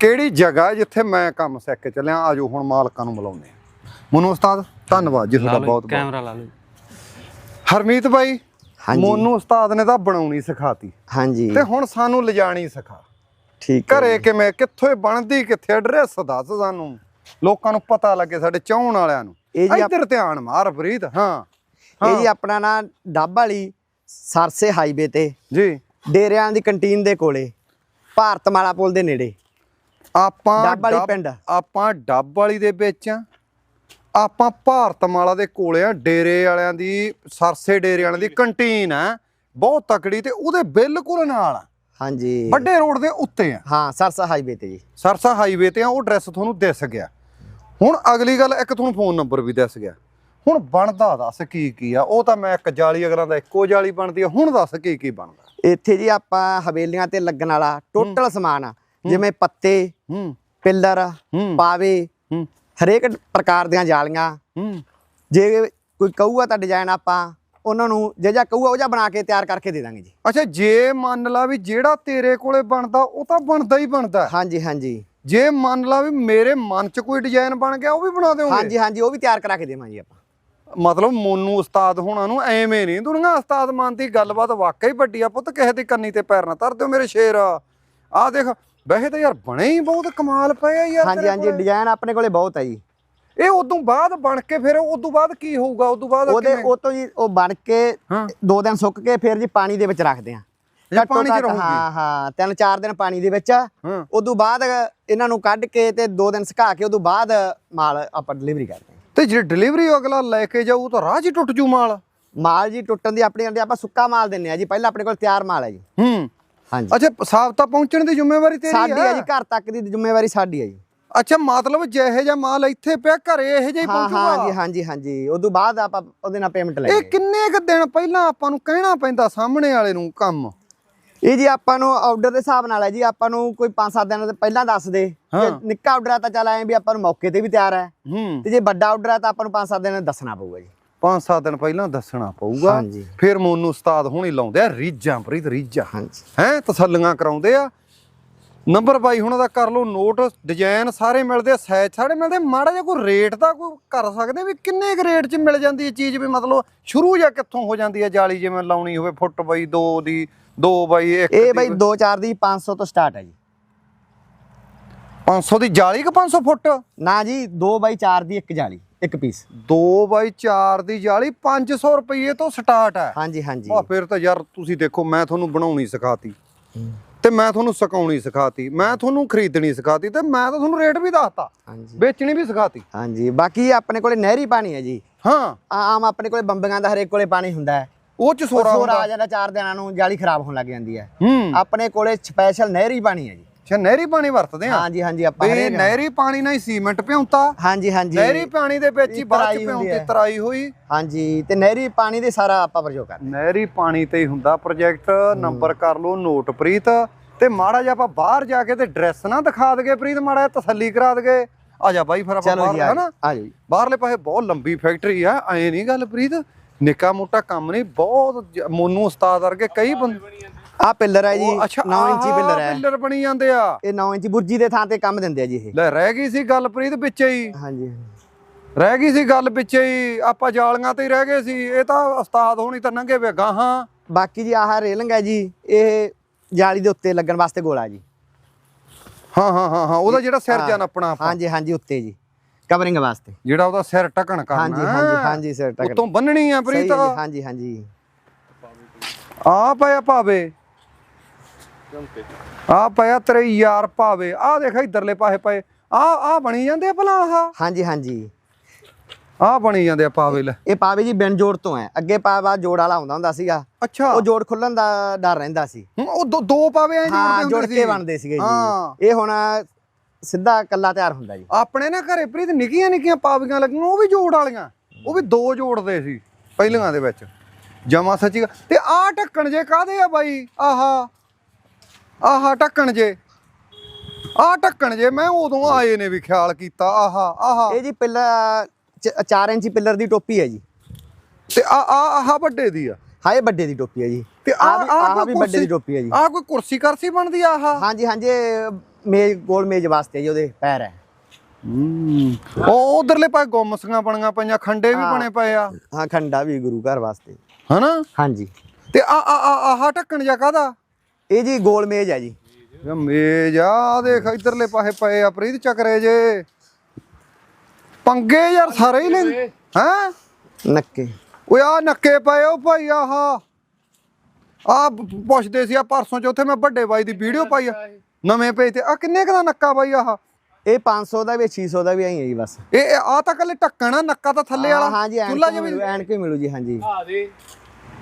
Speaker 1: ਕਿਹੜੀ ਜਗ੍ਹਾ ਜਿੱਥੇ ਮੈਂ ਕੰਮ ਸਿੱਖ ਕੇ ਚੱਲਿਆ ਆਜੋ ਹੁਣ ਮਾਲਕਾਂ ਨੂੰ ਮਿਲਾਉਂਦੇ ਆ। ਮੋਨੂ ਉਸਤਾਦ ਧੰਨਵਾਦ ਜੀ ਤੁਹਾਡਾ ਬਹੁਤ ਬਹੁਤ
Speaker 2: ਕੈਮਰਾ ਲਾ ਲਓ
Speaker 1: ਹਰਮੀਤ ਬਾਈ। ਮੋਨੂ ਉਸਤਾਦ ਨੇ ਤਾਂ ਬਣਾਉਣੀ ਸਿਖਾਤੀ।
Speaker 5: ਹਾਂਜੀ।
Speaker 1: ਤੇ ਹੁਣ ਸਾਨੂੰ ਲਿਜਾਣੀ ਸਿਖਾ।
Speaker 5: ਠੀਕ
Speaker 1: ਘਰੇ ਕਿਵੇਂ ਕਿੱਥੋਂ ਬਣਦੀ ਕਿੱਥੇ ਐਡਰੈਸ ਦੱਸ ਸਾਨੂੰ। ਲੋਕਾਂ ਨੂੰ ਪਤਾ ਲੱਗੇ ਸਾਡੇ ਚਾਹਣ ਵਾਲਿਆਂ ਨੂੰ। ਇੱਧਰ ਧਿਆਨ ਮਾਰ ਫਰੀਦ ਹਾਂ
Speaker 5: ਇਹ ਜੀ ਆਪਣਾ ਨਾ ਡੱਬ ਵਾਲੀ ਸਰਸੇ ਹਾਈਵੇ ਤੇ।
Speaker 1: ਜੀ।
Speaker 5: ਡੇਰਿਆਂ ਦੀ ਕੰਟੀਨ ਦੇ ਕੋਲੇ ਭਾਰਤਮਾਲਾ ਪੁਲ ਦੇ ਨੇੜੇ।
Speaker 1: ਆਪਾਂ
Speaker 5: ਡੱਬ ਵਾਲੀ ਪਿੰਡ।
Speaker 1: ਆਪਾਂ ਡੱਬ ਵਾਲੀ ਦੇ ਵਿੱਚ ਆ। ਆਪਾਂ ਭਾਰਤਮਾਲਾ ਦੇ ਕੋਲੇ ਆ ਡੇਰੇ ਵਾਲਿਆਂ ਦੀ ਸਰਸੇ ਡੇਰੇ ਵਾਲਿਆਂ ਦੀ ਕੰਟੀਨ ਆ ਬਹੁਤ ਤਕੜੀ ਤੇ ਉਹਦੇ ਬਿਲਕੁਲ ਨਾਲ ਆ।
Speaker 5: ਹਾਂਜੀ।
Speaker 1: ਵੱਡੇ ਰੋਡ ਦੇ ਉੱਤੇ ਆ।
Speaker 5: ਹਾਂ ਸਰਸਾ ਹਾਈਵੇ ਤੇ ਜੀ।
Speaker 1: ਸਰਸਾ ਹਾਈਵੇ ਤੇ ਆ ਉਹ ਐਡਰੈਸ ਤੁਹਾਨੂੰ ਦਿਸ ਗਿਆ। ਹੁਣ ਅਗਲੀ ਗੱਲ ਇੱਕ ਤੁਹਾਨੂੰ ਫੋਨ ਨੰਬਰ ਵੀ ਦਿਸ ਗਿਆ। ਹੁਣ ਬਣਦਾ ਦੱਸ ਕੀ ਕੀ ਆ ਉਹ ਤਾਂ ਮੈਂ ਇੱਕ ਜਾਲੀ ਅਗਰਾਂ ਦਾ ਇੱਕੋ ਜਾਲੀ ਬਣਦੀ ਆ ਹੁਣ ਦੱਸ ਕੀ ਕੀ ਬਣਦਾ।
Speaker 5: ਇੱਥੇ ਜੀ ਆਪਾਂ ਹਵੇਲੀਆਂ ਤੇ ਲੱਗਣ ਵਾਲਾ ਟੋਟਲ ਸਮਾਨ ਆ, ਜਿਵੇਂ ਪੱਤੇ
Speaker 1: ਹੂੰ।
Speaker 5: ਪਿੱਲਰ
Speaker 1: ਹੂੰ।
Speaker 5: ਪਾਵੇ
Speaker 1: ਹੂੰ।
Speaker 5: ਹਰੇਕ ਪ੍ਰਕਾਰ ਦੀਆਂ ਜਾਲੀਆਂ।
Speaker 1: ਹੂੰ।
Speaker 5: ਜੇ ਕੋਈ ਕਹੂਗਾ ਤਾਂ ਡਿਜ਼ਾਈਨ ਆਪਾਂ ਉਹਨਾਂ ਨੂੰ ਜੇ ਜਾਂ ਕਹੂਗਾ ਉਹ ਜਾਂ ਬਣਾ ਕੇ ਤਿਆਰ ਕਰਕੇ ਦੇ ਦਾਂਗੇ ਜੀ।
Speaker 1: ਅੱਛਾ ਜੇ ਮੰਨ ਲਾ ਵੀ ਜਿਹੜਾ ਤੇਰੇ ਕੋਲੇ ਬਣਦਾ ਉਹ ਤਾਂ ਬਣਦਾ ਹੀ ਬਣਦਾ।
Speaker 5: ਹਾਂਜੀ ਹਾਂਜੀ।
Speaker 1: ਜੇ ਮੰਨ ਲਾ ਵੀ ਮੇਰੇ ਮਨ 'ਚ ਕੋਈ ਡਿਜ਼ਾਈਨ ਬਣ ਗਿਆ ਉਹ ਵੀ ਬਣਾ ਦਿਓਗੇ?
Speaker 5: ਹਾਂਜੀ ਹਾਂਜੀ ਉਹ ਵੀ ਤਿਆਰ ਕਰਾ ਕੇ ਦੇਵਾਂਗੇ ਆਪਾਂ।
Speaker 1: ਮਤਲਬ ਮੋਨੂ ਉਸਤਾਦ ਹੋਣਾ ਨੂੰ ਐਵੇਂ ਨਹੀਂ ਦੁਨੀਆ ਉਸਤਾਦ ਮੰਨਦੀ ਗੱਲਬਾਤ ਵਾਕਈ ਵੱਡੀ ਆ ਪੁੱਤ ਕਿਸੇ ਦੀ ਕੰਨੀ ਤੇ ਪੈਰ ਨਾ ਧਰ ਦਿਓ ਮੇਰੇ ਸ਼ੇਰ। ਆ ਦੇਖ ਵੈਸੇ ਤਾਂ ਯਾਰ ਬਣੇ ਹੀ ਬਹੁਤ ਕਮਾਲ ਪਏ ਆ ਯਾਰ
Speaker 5: ਹਾਂਜੀ
Speaker 1: ਤੇਰੇ
Speaker 5: ਹਾਂਜੀ
Speaker 1: ਕੋਲੇ।
Speaker 5: ਡਿਜ਼ਾਈਨ ਆਪਣੇ ਕੋਲੇ ਬਹੁਤ ਹੈ ਜੀ।
Speaker 1: ਇਹ ਉਦੋਂ ਬਾਅਦ ਬਣ ਕੇ ਫਿਰ ਉਦੋਂ ਬਾਅਦ ਕੀ ਹੋਊਗਾ? ਉਦੋਂ ਬਾਅਦ
Speaker 5: ਉਹਦੇ
Speaker 1: ਕਿਵੇਂ?
Speaker 5: ਉਹ ਤੋਂ ਜੀ ਉਹ ਬਣ ਕੇ
Speaker 1: ਹਾਂ।
Speaker 5: ਦੋ ਦਿਨ ਸੁੱਕ ਕੇ ਫਿਰ ਜੀ ਪਾਣੀ ਦੇ ਵਿੱਚ ਰੱਖਦੇ ਆ।
Speaker 1: ਇਹ ਪਾਣੀ 'ਚ ਰਹੂਗੀ?
Speaker 5: ਹਾਂ ਹਾਂ ਤਿੰਨ ਚਾਰ ਦਿਨ ਪਾਣੀ ਦੇ ਵਿੱਚ।
Speaker 1: ਹਾਂ।
Speaker 5: ਉਦੋਂ ਬਾਅਦ ਇਹਨਾਂ ਨੂੰ ਕੱਢ ਕੇ ਤੇ ਦੋ ਦਿਨ ਸੁਕਾ ਕੇ ਉਦੋਂ ਬਾਅਦ ਮਾਲ ਆਪਾਂ ਡਿਲੀਵਰੀ ਕਰਦੇ ਹਾਂ
Speaker 1: ਤੇ ਜੇ ਡਿਲੀਵਰੀ ਅਗਲਾ ਲੈ ਕੇ ਜਾਊ ਤਾਂ ਰਾਹ 'ਚ ਹੀ ਟੁੱਟ ਜੂ ਮਾਲ।
Speaker 5: ਮਾਲ ਜੀ ਟੁੱਟਣ ਦੀ ਆਪਣੀ ਹੁੰਦੀ ਆਪਾਂ ਸੁੱਕਾ ਮਾਲ ਦਿੰਨੇ ਆ ਜੀ ਪਹਿਲਾਂ ਆਪਣੇ ਕੋਲ ਤਿਆਰ ਮਾਲ ਹੈ ਜੀ।
Speaker 1: ਹੂੰ।
Speaker 5: ਹਾਂਜੀ।
Speaker 1: ਅੱਛਾ ਸਾਬਤਾ ਪਹੁੰਚਣ ਦੀ ਜ਼ਿੰਮੇਵਾਰੀ ਤੇਰੀ
Speaker 5: ਸਾਡੀ ਹੈ
Speaker 1: ਹੈ?
Speaker 5: ਜੀ ਘਰ ਤੱਕ ਦੀ ਜ਼ਿੰਮੇਵਾਰੀ ਸਾਡੀ ਹੈ ਜੀ।
Speaker 1: ਅੱਛਾ ਮਤਲਬ ਜਿਹੇ ਜਿਹਾ ਮਾਲ ਇੱਥੇ ਪਿਆ ਘਰੇ ਇਹੋ ਜਿਹਾ ਹੀ
Speaker 5: ਹਾਂ ਹਾਂ ਜੀ
Speaker 1: ਪਹੁੰਚੂਗਾ
Speaker 5: ਹਾਂਜੀ ਹਾਂਜੀ। ਉਦੋਂ ਬਾਅਦ ਆਪਾਂ ਉਹਦੇ ਨਾਲ ਪੇਮੈਂਟ ਲੈ
Speaker 1: ਇਹ ਕਿੰਨੇ ਕੁ ਦਿਨ ਪਹਿਲਾਂ ਆਪਾਂ ਨੂੰ ਕਹਿਣਾ ਪੈਂਦਾ ਸਾਹਮਣੇ ਵਾਲੇ ਨੂੰ ਕੰਮ?
Speaker 5: ਇਹ ਜੀ ਆਪਾਂ ਨੂੰ ਆਰਡਰ ਦੇ ਹਿਸਾਬ ਨਾਲ ਹੈ ਜੀ ਆਪਾਂ ਨੂੰ ਕੋਈ 5-7 ਦਿਨ ਪਹਿਲਾਂ ਦੱਸ ਦੇ। ਜੇ
Speaker 1: ਹਾਂ।
Speaker 5: ਨਿੱਕਾ ਆਰਡਰ ਆ ਤਾਂ ਚੱਲ ਆਏ ਵੀ ਆਪਾਂ ਨੂੰ ਮੌਕੇ ਤੇ ਵੀ ਤਿਆਰ ਹੈ।
Speaker 1: ਹੂੰ।
Speaker 5: ਤੇ ਜੇ ਵੱਡਾ ਆਰਡਰ ਆ ਤਾਂ ਆਪਾਂ ਨੂੰ 5-7 ਦਿਨ ਦੱਸਣਾ ਪਊਗਾ ਜੀ।
Speaker 1: ਪੰਜ ਸੱਤ ਦਿਨ ਪਹਿਲਾਂ ਦੱਸਣਾ ਪਊਗਾ।
Speaker 5: ਹਾਂਜੀ।
Speaker 1: ਫਿਰ ਮੋਨੂ ਉਸਤਾਦ ਹੁਣੀ ਲਾਉਂਦੇ ਆ ਰੀਜਾਂ ਪ੍ਰੀਤ ਰੀਜਾਂ
Speaker 5: ਹਾਂਜੀ।
Speaker 1: ਹੈ ਤਸੱਲੀਆਂ ਕਰਾਉਂਦੇ ਆ। ਨੰਬਰ ਬਾਈ ਹੁਣ ਦਾ ਕਰ ਲਓ ਨੋਟ ਡਿਜ਼ਾਈਨ ਸਾਰੇ ਮਿਲਦੇ ਆ ਸਾਈਜ਼ ਸਾਰੇ ਮਿਲਦੇ। ਮਾੜਾ ਜਿਹਾ ਕੋਈ ਰੇਟ ਦਾ ਕੋਈ ਕਰ ਸਕਦੇ ਵੀ ਕਿੰਨੇ ਕੁ ਰੇਟ 'ਚ ਮਿਲ ਜਾਂਦੀ ਹੈ ਚੀਜ਼ ਵੀ ਮਤਲਬ ਸ਼ੁਰੂ ਜਾਂ ਕਿੱਥੋਂ ਹੋ ਜਾਂਦੀ ਹੈ ਜਾਲੀ ਜਿਵੇਂ ਲਾਉਣੀ ਹੋਵੇ ਫੁੱਟ ਬਾਈ 2 ਦੀ 2 ਬਾਈ 1
Speaker 5: ਇਹ ਬਾਈ 2-4 ਦੀ 500 ਤੋਂ ਸਟਾਰਟ ਹੈ ਜੀ।
Speaker 1: 500 ਦੀ ਜਾਲੀ ਕਿ 500 ਫੁੱਟ?
Speaker 5: ਨਾ ਜੀ 2 ਬਾਈ 4 ਦੀ ਇੱਕ ਜਾਲੀ। ਇੱਕ ਪੀਸ
Speaker 1: 2 ਬਾਈ 4 ਦੀ ਜਾਲੀ 500 ਰੁਪਏ ਤੋਂ ਸਟਾਰਟ ਹੈ।
Speaker 5: ਹਾਂਜੀ ਹਾਂਜੀ।
Speaker 1: ਆ ਫਿਰ ਤਾਂ ਯਾਰ ਤੁਸੀਂ ਦੇਖੋ ਮੈਂ ਤੁਹਾਨੂੰ ਬਣਾਉਣੀ ਸਿਖਾਤੀ। ਤੇ ਮੈਂ ਤੁਹਾਨੂੰ ਸੁਕਾਉਣੀ ਸਿਖਾਤੀ। ਮੈਂ ਤੁਹਾਨੂੰ ਖਰੀਦਣੀ ਸਿਖਾਤੀ ਤੇ ਮੈਂ ਤਾਂ ਤੁਹਾਨੂੰ ਰੇਟ ਵੀ ਦੱਸਤਾ।
Speaker 5: ਹਾਂਜੀ।
Speaker 1: ਵੇਚਣੀ ਵੀ ਸਿਖਾਤੀ।
Speaker 5: ਹਾਂਜੀ ਬਾਕੀ ਆਪਣੇ ਕੋਲੇ ਨਹਿਰੀ ਪਾਣੀ ਹੈ ਜੀ।
Speaker 1: ਹਾਂ।
Speaker 5: ਆਮ ਆਪਣੇ ਕੋਲੇ ਬੰਬੀਆਂ ਦਾ ਹਰੇਕ ਕੋਲੇ ਪਾਣੀ ਹੁੰਦਾ ਹੈ।
Speaker 1: ਉਹ ਚ ਸੋਰਾ
Speaker 5: ਆ ਜਾਂਦਾ ਚਾਰ ਦਿਨਾਂ ਨੂੰ ਜਾਲੀ ਖਰਾਬ ਹੋਣ ਲੱਗ ਜਾਂਦੀ ਹੈ।
Speaker 1: ਹੂੰ।
Speaker 5: ਆਪਣੇ ਕੋਲੇ ਸਪੈਸ਼ਲ ਨਹਿਰੀ ਪਾਣੀ ਹੈ ਜੀ।
Speaker 1: ਅੱਛਾ ਨਹਿਰੀ ਪਾਣੀ ਵਰਤਦੇ ਆ?
Speaker 5: ਹਾਂਜੀ ਹਾਂਜੀ ਆਪਾਂ ਹਰੇਕ
Speaker 1: ਨਹਿਰੀ ਪਾਣੀ ਨਾਲ ਹੀ ਸੀਮੈਂਟ ਪਿਉਂਤਾ
Speaker 5: ਹਾਂਜੀ ਹਾਂਜੀ।
Speaker 1: ਨਹਿਰੀ ਪਾਣੀ ਦੇ ਵਿੱਚ ਹੀ
Speaker 5: ਇਹ
Speaker 1: ਬਾਅਦ ਚ
Speaker 5: ਹੈ।
Speaker 1: ਤਰਾਈ ਹੋਈ।
Speaker 5: ਹਾਂਜੀ ਤੇ ਨਹਿਰੀ ਪਾਣੀ ਦੇ ਸਾਰਾ ਆਪਾਂ ਪ੍ਰਯੋਗ ਕਰਦੇ
Speaker 1: ਨਹਿਰੀ ਪਾਣੀ ਤੇ ਹੀ ਹੁੰਦਾ ਪ੍ਰੋਜੈਕਟ। ਨੰਬਰ ਕਰ ਲਓ ਨੋਟ ਪ੍ਰੀਤ। ਤੇ ਮਾੜਾ ਜਿਹਾ ਆਪਾਂ ਬਾਹਰ ਜਾ ਕੇ ਤੇ ਡਰੈਸ ਨਾ ਦਿਖਾ ਦਗੇ ਪ੍ਰੀਤ ਮਾੜਾ ਜਿਹਾ ਤਸੱਲੀ ਕਰਾ ਦਗੇ ਆ ਜਾ ਬਾਈ ਫਿਰ ਆਪਾਂ ਬਾਹਰ
Speaker 5: ਜੀ
Speaker 1: ਹੈ
Speaker 5: ਆ
Speaker 1: ਨਾ
Speaker 5: ਆ ਜਾਓ ਜੀ।
Speaker 1: ਬਾਹਰਲੇ ਪਾਸੇ ਬਹੁਤ ਲੰਬੀ ਫੈਕਟਰੀ ਆ ਐ ਨਹੀਂ ਗੱਲ ਪ੍ਰੀਤ। ਨਿੱਕਾ ਮੋਟਾ ਕੰਮ ਨਹੀਂ ਬਹੁਤ ਮੋਨੂ ਉਸਤਾਦ ਵਰਗੇ ਕਈ ਬੰਦੇ
Speaker 5: ਆ ਪਿੱਲਰ ਹੈ ਜੀ
Speaker 1: ਉਹ ਅੱਛਾ
Speaker 5: 9 ਇੰਚੀ ਪਿੱਲਰ ਹੈ।
Speaker 1: ਪਿੱਲਰ ਬਣੀ ਜਾਂਦੇ ਆ।
Speaker 5: ਇਹ 9 ਇੰਚੀ ਬੁਰਜੀ ਦੇ ਥਾਂ ਤੇ ਕੰਮ ਦਿੰਦੇ ਆ ਜੀ ਇਹ।
Speaker 1: ਲੈ ਰਹਿ ਗਈ ਸੀ ਗੱਲ ਪ੍ਰੀਤ ਵਿੱਚੇ ਹੀ।
Speaker 5: ਹਾਂਜੀ।
Speaker 1: ਰਹਿ ਗਈ ਸੀ ਗੱਲ ਵਿੱਚੇ ਹੀ ਆਪਾਂ ਜਾਲੀਆਂ ਤੇ ਹੀ ਰਹਿ ਗਏ ਸੀ ਇਹ ਤਾਂ ਉਸਤਾਦ ਹੋਣੀ ਤਾਂ ਨੰਗੇ ਵੇ ਗਾਹਾਂ
Speaker 5: ਬਾਕੀ ਜੀ ਆਹ ਰੇਲਿੰਗ ਹੈ ਜੀ ਇਹ ਜਾਲੀ ਦੇ ਉੱਤੇ ਲੱਗਣ ਵਾਸਤੇ ਗੋਲਾ ਜੀ।
Speaker 1: ਹਾਂ ਹਾਂ ਹਾਂ ਹਾਂ ਉਹਦਾ ਜਿਹੜਾ ਸਿਰ ਜਾਨ ਆਪਣਾ ਆਪਾਂ?
Speaker 5: ਹਾਂਜੀ ਹਾਂਜੀ ਉੱਤੇ ਜੀ ਕਵਰਿੰਗ ਵਾਸਤੇ।
Speaker 1: ਜਿਹੜਾ ਉਹਦਾ ਸਿਰ ਟਕਣ ਕਰਨਾ।
Speaker 5: ਹਾਂਜੀ ਹਾਂਜੀ ਹਾਂਜੀ ਸਰ ਟਕਰ
Speaker 1: ਉਤੋਂ ਬੰਨਣੀ ਆ ਪ੍ਰੀਤ।
Speaker 5: ਹਾਂਜੀ ਹਾਂਜੀ।
Speaker 1: ਆ ਪਿਆ ਭਾਵੇ। ਆ ਪਿਆ ਤੇਰੇ ਯਾਰ ਭਾਵੇ। ਆ ਦੇਖ ਇਧਰਲੇ ਪਾਸੇ ਪਏ। ਆ ਆ ਬਣੀ ਜਾਂਦੇ ਆ ਭਲਾ ਆਹ?
Speaker 5: ਹਾਂਜੀ ਹਾਂਜੀ।
Speaker 1: ਆ ਬਣੀ ਜਾਂਦੇ ਆ ਪਾਵੇ ਲੈ।
Speaker 5: ਇਹ ਪਾਵੇ ਜੀ ਬਿਨ ਜੋੜ ਤੋਂ ਹੈ। ਅੱਗੇ ਪਾਵਾ ਜੋੜ ਵਾਲਾ ਹੁੰਦਾ ਹੁੰਦਾ ਸੀਗਾ।
Speaker 1: ਅੱਛਾ।
Speaker 5: ਉਹ ਜੋੜ ਖੁੱਲਣ ਦਾ ਡਰ ਰਹਿੰਦਾ ਸੀ।
Speaker 1: ਉਹ ਦੋ- ਦੋ ਪਾਵੇ ਐ
Speaker 5: ਜੋੜ ਕੇ ਬਣਦੇ ਸੀਗੇ। ਜੀ। ਇਹ ਹੁਣ ਸਿੱਧਾ ਕੱਲਾ ਤਿਆਰ ਹੁੰਦਾ ਜੀ।
Speaker 1: ਆਪਣੇ ਨਾ ਘਰੇ ਪ੍ਰੀਤ ਨਿੱਕੀਆਂ ਨਿੱਕੀਆਂ ਪਾਵੀਆਂ ਲੱਗੀਆਂ ਉਹ ਵੀ ਜੋੜ ਵਾਲੀਆਂ। ਉਹ ਵੀ ਦੋ ਜੋੜਦੇ ਸੀ ਪਹਿਲੀਆਂ ਦੇ ਵਿੱਚ। ਜਮਾ ਸੱਚੀ। ਤੇ ਆਹ ਢੱਕਣ ਜੇ ਕਾਦੇ ਆ ਬਾਈ? ਆਹਾ। ਆਹਾ ਢੱਕਣ ਜੇ। ਆਹ ਢੱਕਣ ਜੇ ਮੈਂ ਉਦੋਂ ਆਏ ਨੇ ਵੀ ਖਿਆਲ ਕੀਤਾ। ਆਹਾ ਆਹਾ।
Speaker 5: ਇਹ ਜੀ ਪਿੱਲਰ 4 ਇੰਚੀ ਪਿੱਲਰ ਦੀ ਟੋਪੀ ਹੈ ਜੀ।
Speaker 1: ਤੇ ਆ ਆ ਆਹ ਵੱਡੇ ਦੀ ਆ।
Speaker 5: ਹਾਂ ਇਹ ਵੱਡੇ ਦੀ ਟੋਪੀ ਹੈ ਜੀ।
Speaker 1: ਤੇ ਆ ਆ
Speaker 5: ਵੀ ਵੱਡੇ ਦੀ ਟੋਪੀ ਹੈ ਜੀ।
Speaker 1: ਆਹ ਕੋਈ ਕੁਰਸੀ ਕਰਸੀ ਬਣਦੀ ਆ ਆਹ?
Speaker 5: ਹਾਂਜੀ ਹਾਂਜੀ ਮੇਜ਼ ਗੋਲ ਮੇਜ਼ ਵਾਸਤੇ ਜੀ ਉਹਦੇ ਪੈਰ ਹੈ।
Speaker 1: ਉਹ ਉਧਰਲੇ ਪਾਸੇ ਗੁੰਮਸੀਆਂ ਬਣੀਆਂ ਪਈਆਂ ਖੰਡੇ ਵੀ। ਬਣੇ ਪਏ ਆ।
Speaker 5: ਹਾਂ ਖੰਡਾ ਵੀ ਗੁਰੂ ਘਰ ਵਾਸਤੇ।
Speaker 1: ਹਨਾ?
Speaker 5: ਹਾਂਜੀ।
Speaker 1: ਤੇ ਆ ਆ ਆ ਆਹ ਢੱਕਣ ਜਾ ਕਾਦਾ
Speaker 5: ਇਹ ਜੀ ਗੋਲ ਮੇਜ਼ ਹੈ ਜੀ।
Speaker 1: ਇਹ ਮੇਜ ਆ ਆਹ ਦੇਖ ਇਧਰਲੇ ਪਾਸੇ ਪਏ ਆ ਪ੍ਰੀਤ ਚੱਕਰੇ ਜੇ। ਪੰਗੇ ਯਾਰ ਸਾਰੇ ਹੀ ਲੈ ਹੈ?
Speaker 5: ਨੱਕੇ।
Speaker 1: ਓਏ ਆ ਨੱਕੇ ਪਏ ਓ ਭਾਈ ਆਹ। ਆ ਪੁੱਛਦੇ ਸੀ ਆ ਪਰਸੋਂ ਚੌਥੇ ਮੈਂ ਵੱਡੇ ਬਾਈ ਦੀ ਵੀਡੀਓ ਪਾਈ ਆ। ਨਵੇਂ ਪੇਜ ਤੇ ਆ ਕਿੰਨੇ ਕੁ ਦਾ ਨੱਕਾ ਬਾਈ ਆਹ?
Speaker 5: ਇਹ 500 ਦਾ ਵੀ 600 ਦਾ ਵੀ ਆਈ ਹੈ ਜੀ ਬਸ।
Speaker 1: ਇਹ ਆ ਤਾਂ ਕੱਲੇ ਢੱਕਣ ਆ ਨੱਕਾ ਤਾਂ ਥੱਲੇ ਵਾਲਾ।
Speaker 5: ਹਾਂ ਜੀ
Speaker 1: ਚੁੱਲ੍ਹਾ
Speaker 5: ਐਨਕ ਮਿਲੂ ਹੀ ਜੀ ਹਾਂਜੀ
Speaker 3: ਆ ਦੇ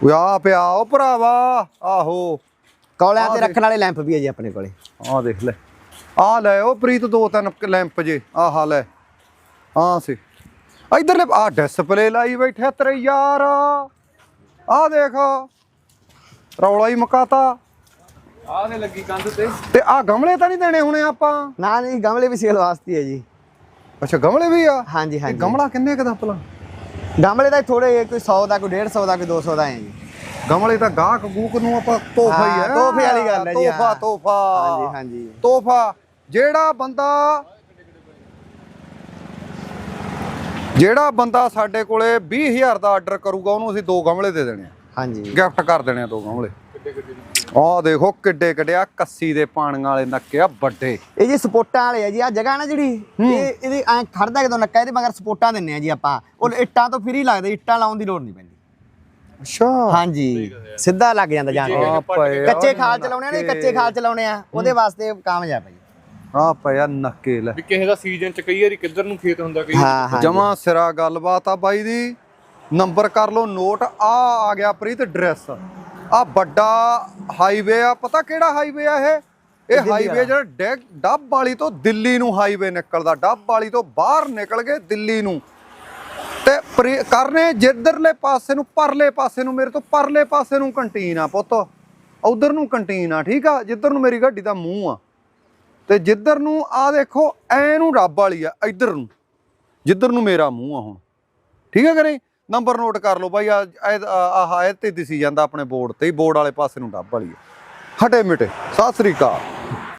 Speaker 1: ਓਏ ਆ ਪਿਆ ਓ ਭਰਾਵਾ ਆਹੋ।
Speaker 5: ਕੌਲਿਆਂ
Speaker 1: ਆਹ
Speaker 5: ਤੇ ਰੱਖਣ ਵਾਲੇ ਲੈਂਪ ਵੀ ਹੈ ਜੀ ਆਪਣੇ ਕੋਲੇ।
Speaker 1: ਆ ਦੇਖ ਲੈ। ਆ ਲੈ ਉਹ ਪ੍ਰੀਤ ਦੋ ਤਿੰਨ ਲੈਂਪ ਜੇ। ਆਹ ਲੈ ਆ ਸੀ। ਇਧਰਲੇ ਆ ਡਿਸਪਲੇ ਲਾਈ ਬੈਠਿਆ ਤੇਰੇ ਯਾਰ ਆ ਦੇਖ। ਰੌਲਾ ਹੀ ਮਕਾਤਾ।
Speaker 3: ਆ ਦੇ ਲੱਗੀ ਕੰਧ ਤੇ।
Speaker 1: ਤੇ ਆ ਗਮਲੇ ਤਾਂ ਨਹੀਂ ਦੇਣੇ ਹੁਣੇ ਆਪਾਂ?
Speaker 5: ਨਾ ਨਹੀਂ ਗਮਲੇ ਵੀ ਸੇਲ ਵਾਸਤੇ ਹੈ ਜੀ।
Speaker 1: ਅੱਛਾ ਗਮਲੇ ਵੀ ਆ?
Speaker 5: ਹਾਂਜੀ ਹਾਂਜੀ।
Speaker 1: ਗਮਲਾ ਕਿੰਨੇ ਕੁ ਦਾ ਭਲਾ?
Speaker 5: ਗਮਲੇ ਦਾ ਥੋੜੇ ਕੋਈ 100 ਦਾ ਕੋਈ 150 ਦਾ ਕੋਈ 200 ਦਾ ਹੈ ਜੀ।
Speaker 1: ਗਮਲੇ ਤਾਂ ਗਾਹਕ ਗੂਕ ਨੂੰ ਆਪਾਂ ਤੋਹਫਾ ਹੀ
Speaker 5: ਹਾਂ,
Speaker 1: ਹੈ।
Speaker 5: ਤੋਹਫੇ ਵਾਲੀ ਗੱਲ ਹੈ ਜੀ,
Speaker 1: ਤੋਹਫਾ। ਤੋਹਫਾ।
Speaker 5: ਹਾਂਜੀ ਹਾਂਜੀ।
Speaker 1: ਤੋਹਫਾ ਜਿਹੜਾ ਬੰਦਾ ਜਿਹੜਾ ਬੰਦਾ ਸਾਡੇ ਕੋਲੇ 20000 ਦਾ ਆਰਡਰ ਕਰੂਗਾ ਉਹਨੂੰ ਅਸੀਂ ਦੋ ਗਮਲੇ ਦੇ ਦੇਣੇ ਆ।
Speaker 5: ਹਾਂਜੀ।
Speaker 1: ਗਿਫਟ ਕਰ ਦੇਣੇ ਆ ਦੋ ਗਮਲੇ। ਆਹ ਦੇਖੋ ਕਿੱਡੇ ਕਿੱਡੇ ਆ ਕੱਸੀ ਦੇ ਪਾਣੀਆਂ ਵਾਲੇ ਨੱਕੇ ਆ ਵੱਡੇ।
Speaker 5: ਇਹ ਜੀ ਸਪੋਰਟਾਂ ਵਾਲੇ ਆ ਜੀ ਆ ਜਗ੍ਹਾ ਨਾ ਜਿਹੜੀ ਇਹ ਇਹਦੀ ਐ ਖੜਦਾ ਕਿਦੋਂ ਨੱਕਾ ਇਹਦੇ ਮਗਰ ਸਪੋਰਟਾਂ ਦਿੰਨੇ ਆ ਜੀ ਆਪਾਂ। ਉਹ ਇੱਟਾਂ ਤੋਂ ਫਰੀ ਲੱਗਦੇ ਇੱਟਾਂ ਲਾਉਣ ਦੀ ਲੋੜ ਨਹੀਂ ਪੈਂਦੀ।
Speaker 1: ਅੱਛਾ।
Speaker 5: ਹਾਂਜੀ। ਸਿੱਧਾ ਲੱਗ ਜਾਂਦਾ ਜਾਣ ਕੇ।
Speaker 1: ਆ ਪਏ
Speaker 5: ਕੱਚੇ ਖਾਲ ਚਲਾਉਣੇ ਆ ਨਾ ਜੀ, ਕੱਚੇ ਖਾਲ ਚਲਾਉਣੇ ਆ ਉਹਦੇ ਵਾਸਤੇ ਕਾਮਯਾਬ ਹੈ ਜੀ।
Speaker 1: ਆ ਪਿਆ ਨੱਕੇ ਲੈ।
Speaker 3: ਵੀ ਕਿਸੇ ਦਾ ਸੀਜ਼ਨ ਚ ਕਈ ਵਾਰੀ ਕਿੱਧਰ ਨੂੰ ਖੇਤ ਹੁੰਦਾ ਕਈ
Speaker 5: ਹਾਂ ਹਾਂ।
Speaker 1: ਜਮਾ ਸਿਰਾ ਗੱਲਬਾਤ ਆ ਬਾਈ ਦੀ। ਨੰਬਰ ਕਰ ਲਓ ਨੋਟ। ਆ ਆ ਗਿਆ ਪ੍ਰੀਤ ਡਰੈਸ। ਆ ਵੱਡਾ ਹਾਈਵੇ ਆ ਪਤਾ ਕਿਹੜਾ ਹਾਈਵੇ ਆ ਇਹ? ਇਹ ਹਾਈਵੇ ਜਿਹੜਾ ਡੱਬ ਵਾਲੀ ਤੋਂ ਦਿੱਲੀ ਨੂੰ ਹਾਈਵੇ ਨਿਕਲਦਾ। ਡੱਬ ਵਾਲੀ ਤੋਂ ਬਾਹਰ ਨਿਕਲ ਕੇ ਦਿੱਲੀ ਨੂੰ। ਤੇ ਕਰਨੇ ਜਿੱਧਰਲੇ ਪਾਸੇ ਨੂੰ, ਪਰਲੇ ਪਾਸੇ ਨੂੰ, ਮੇਰੇ ਤੋਂ ਪਰਲੇ ਪਾਸੇ ਨੂੰ ਕੰਟੀਨ ਆ ਪੁੱਤ। ਉਧਰ ਨੂੰ ਕੰਟੀਨ ਆ, ਠੀਕ ਆ? ਜਿੱਧਰ ਨੂੰ ਮੇਰੀ ਗੱਡੀ ਦਾ ਮੂੰਹ ਆ। ਤੇ ਜਿੱਧਰ ਨੂੰ ਆ ਦੇਖੋ, ਐ ਨੂੰ ਰੱਬ ਵਾਲੀ ਆ, ਇੱਧਰ ਨੂੰ। ਜਿੱਧਰ ਨੂੰ ਮੇਰਾ ਮੂੰਹ ਆ ਹੁਣ। ਠੀਕ ਹੈ ਕਰੇ ਨੰਬਰ ਨੋਟ ਕਰ ਲਓ ਬਾਈ ਆ ਆਹ ਇਹ ਤੇ ਦਿਸੀ ਜਾਂਦਾ ਆਪਣੇ ਬੋਰਡ ਤੇ ਬੋਰਡ ਵਾਲੇ ਪਾਸੇ ਨੂੰ ਰੱਬ ਵਾਲੀ ਆ। ਹਟੇ ਮਿਟੇ। ਸਤਿ ਸ੍ਰੀ ਅਕਾਲ।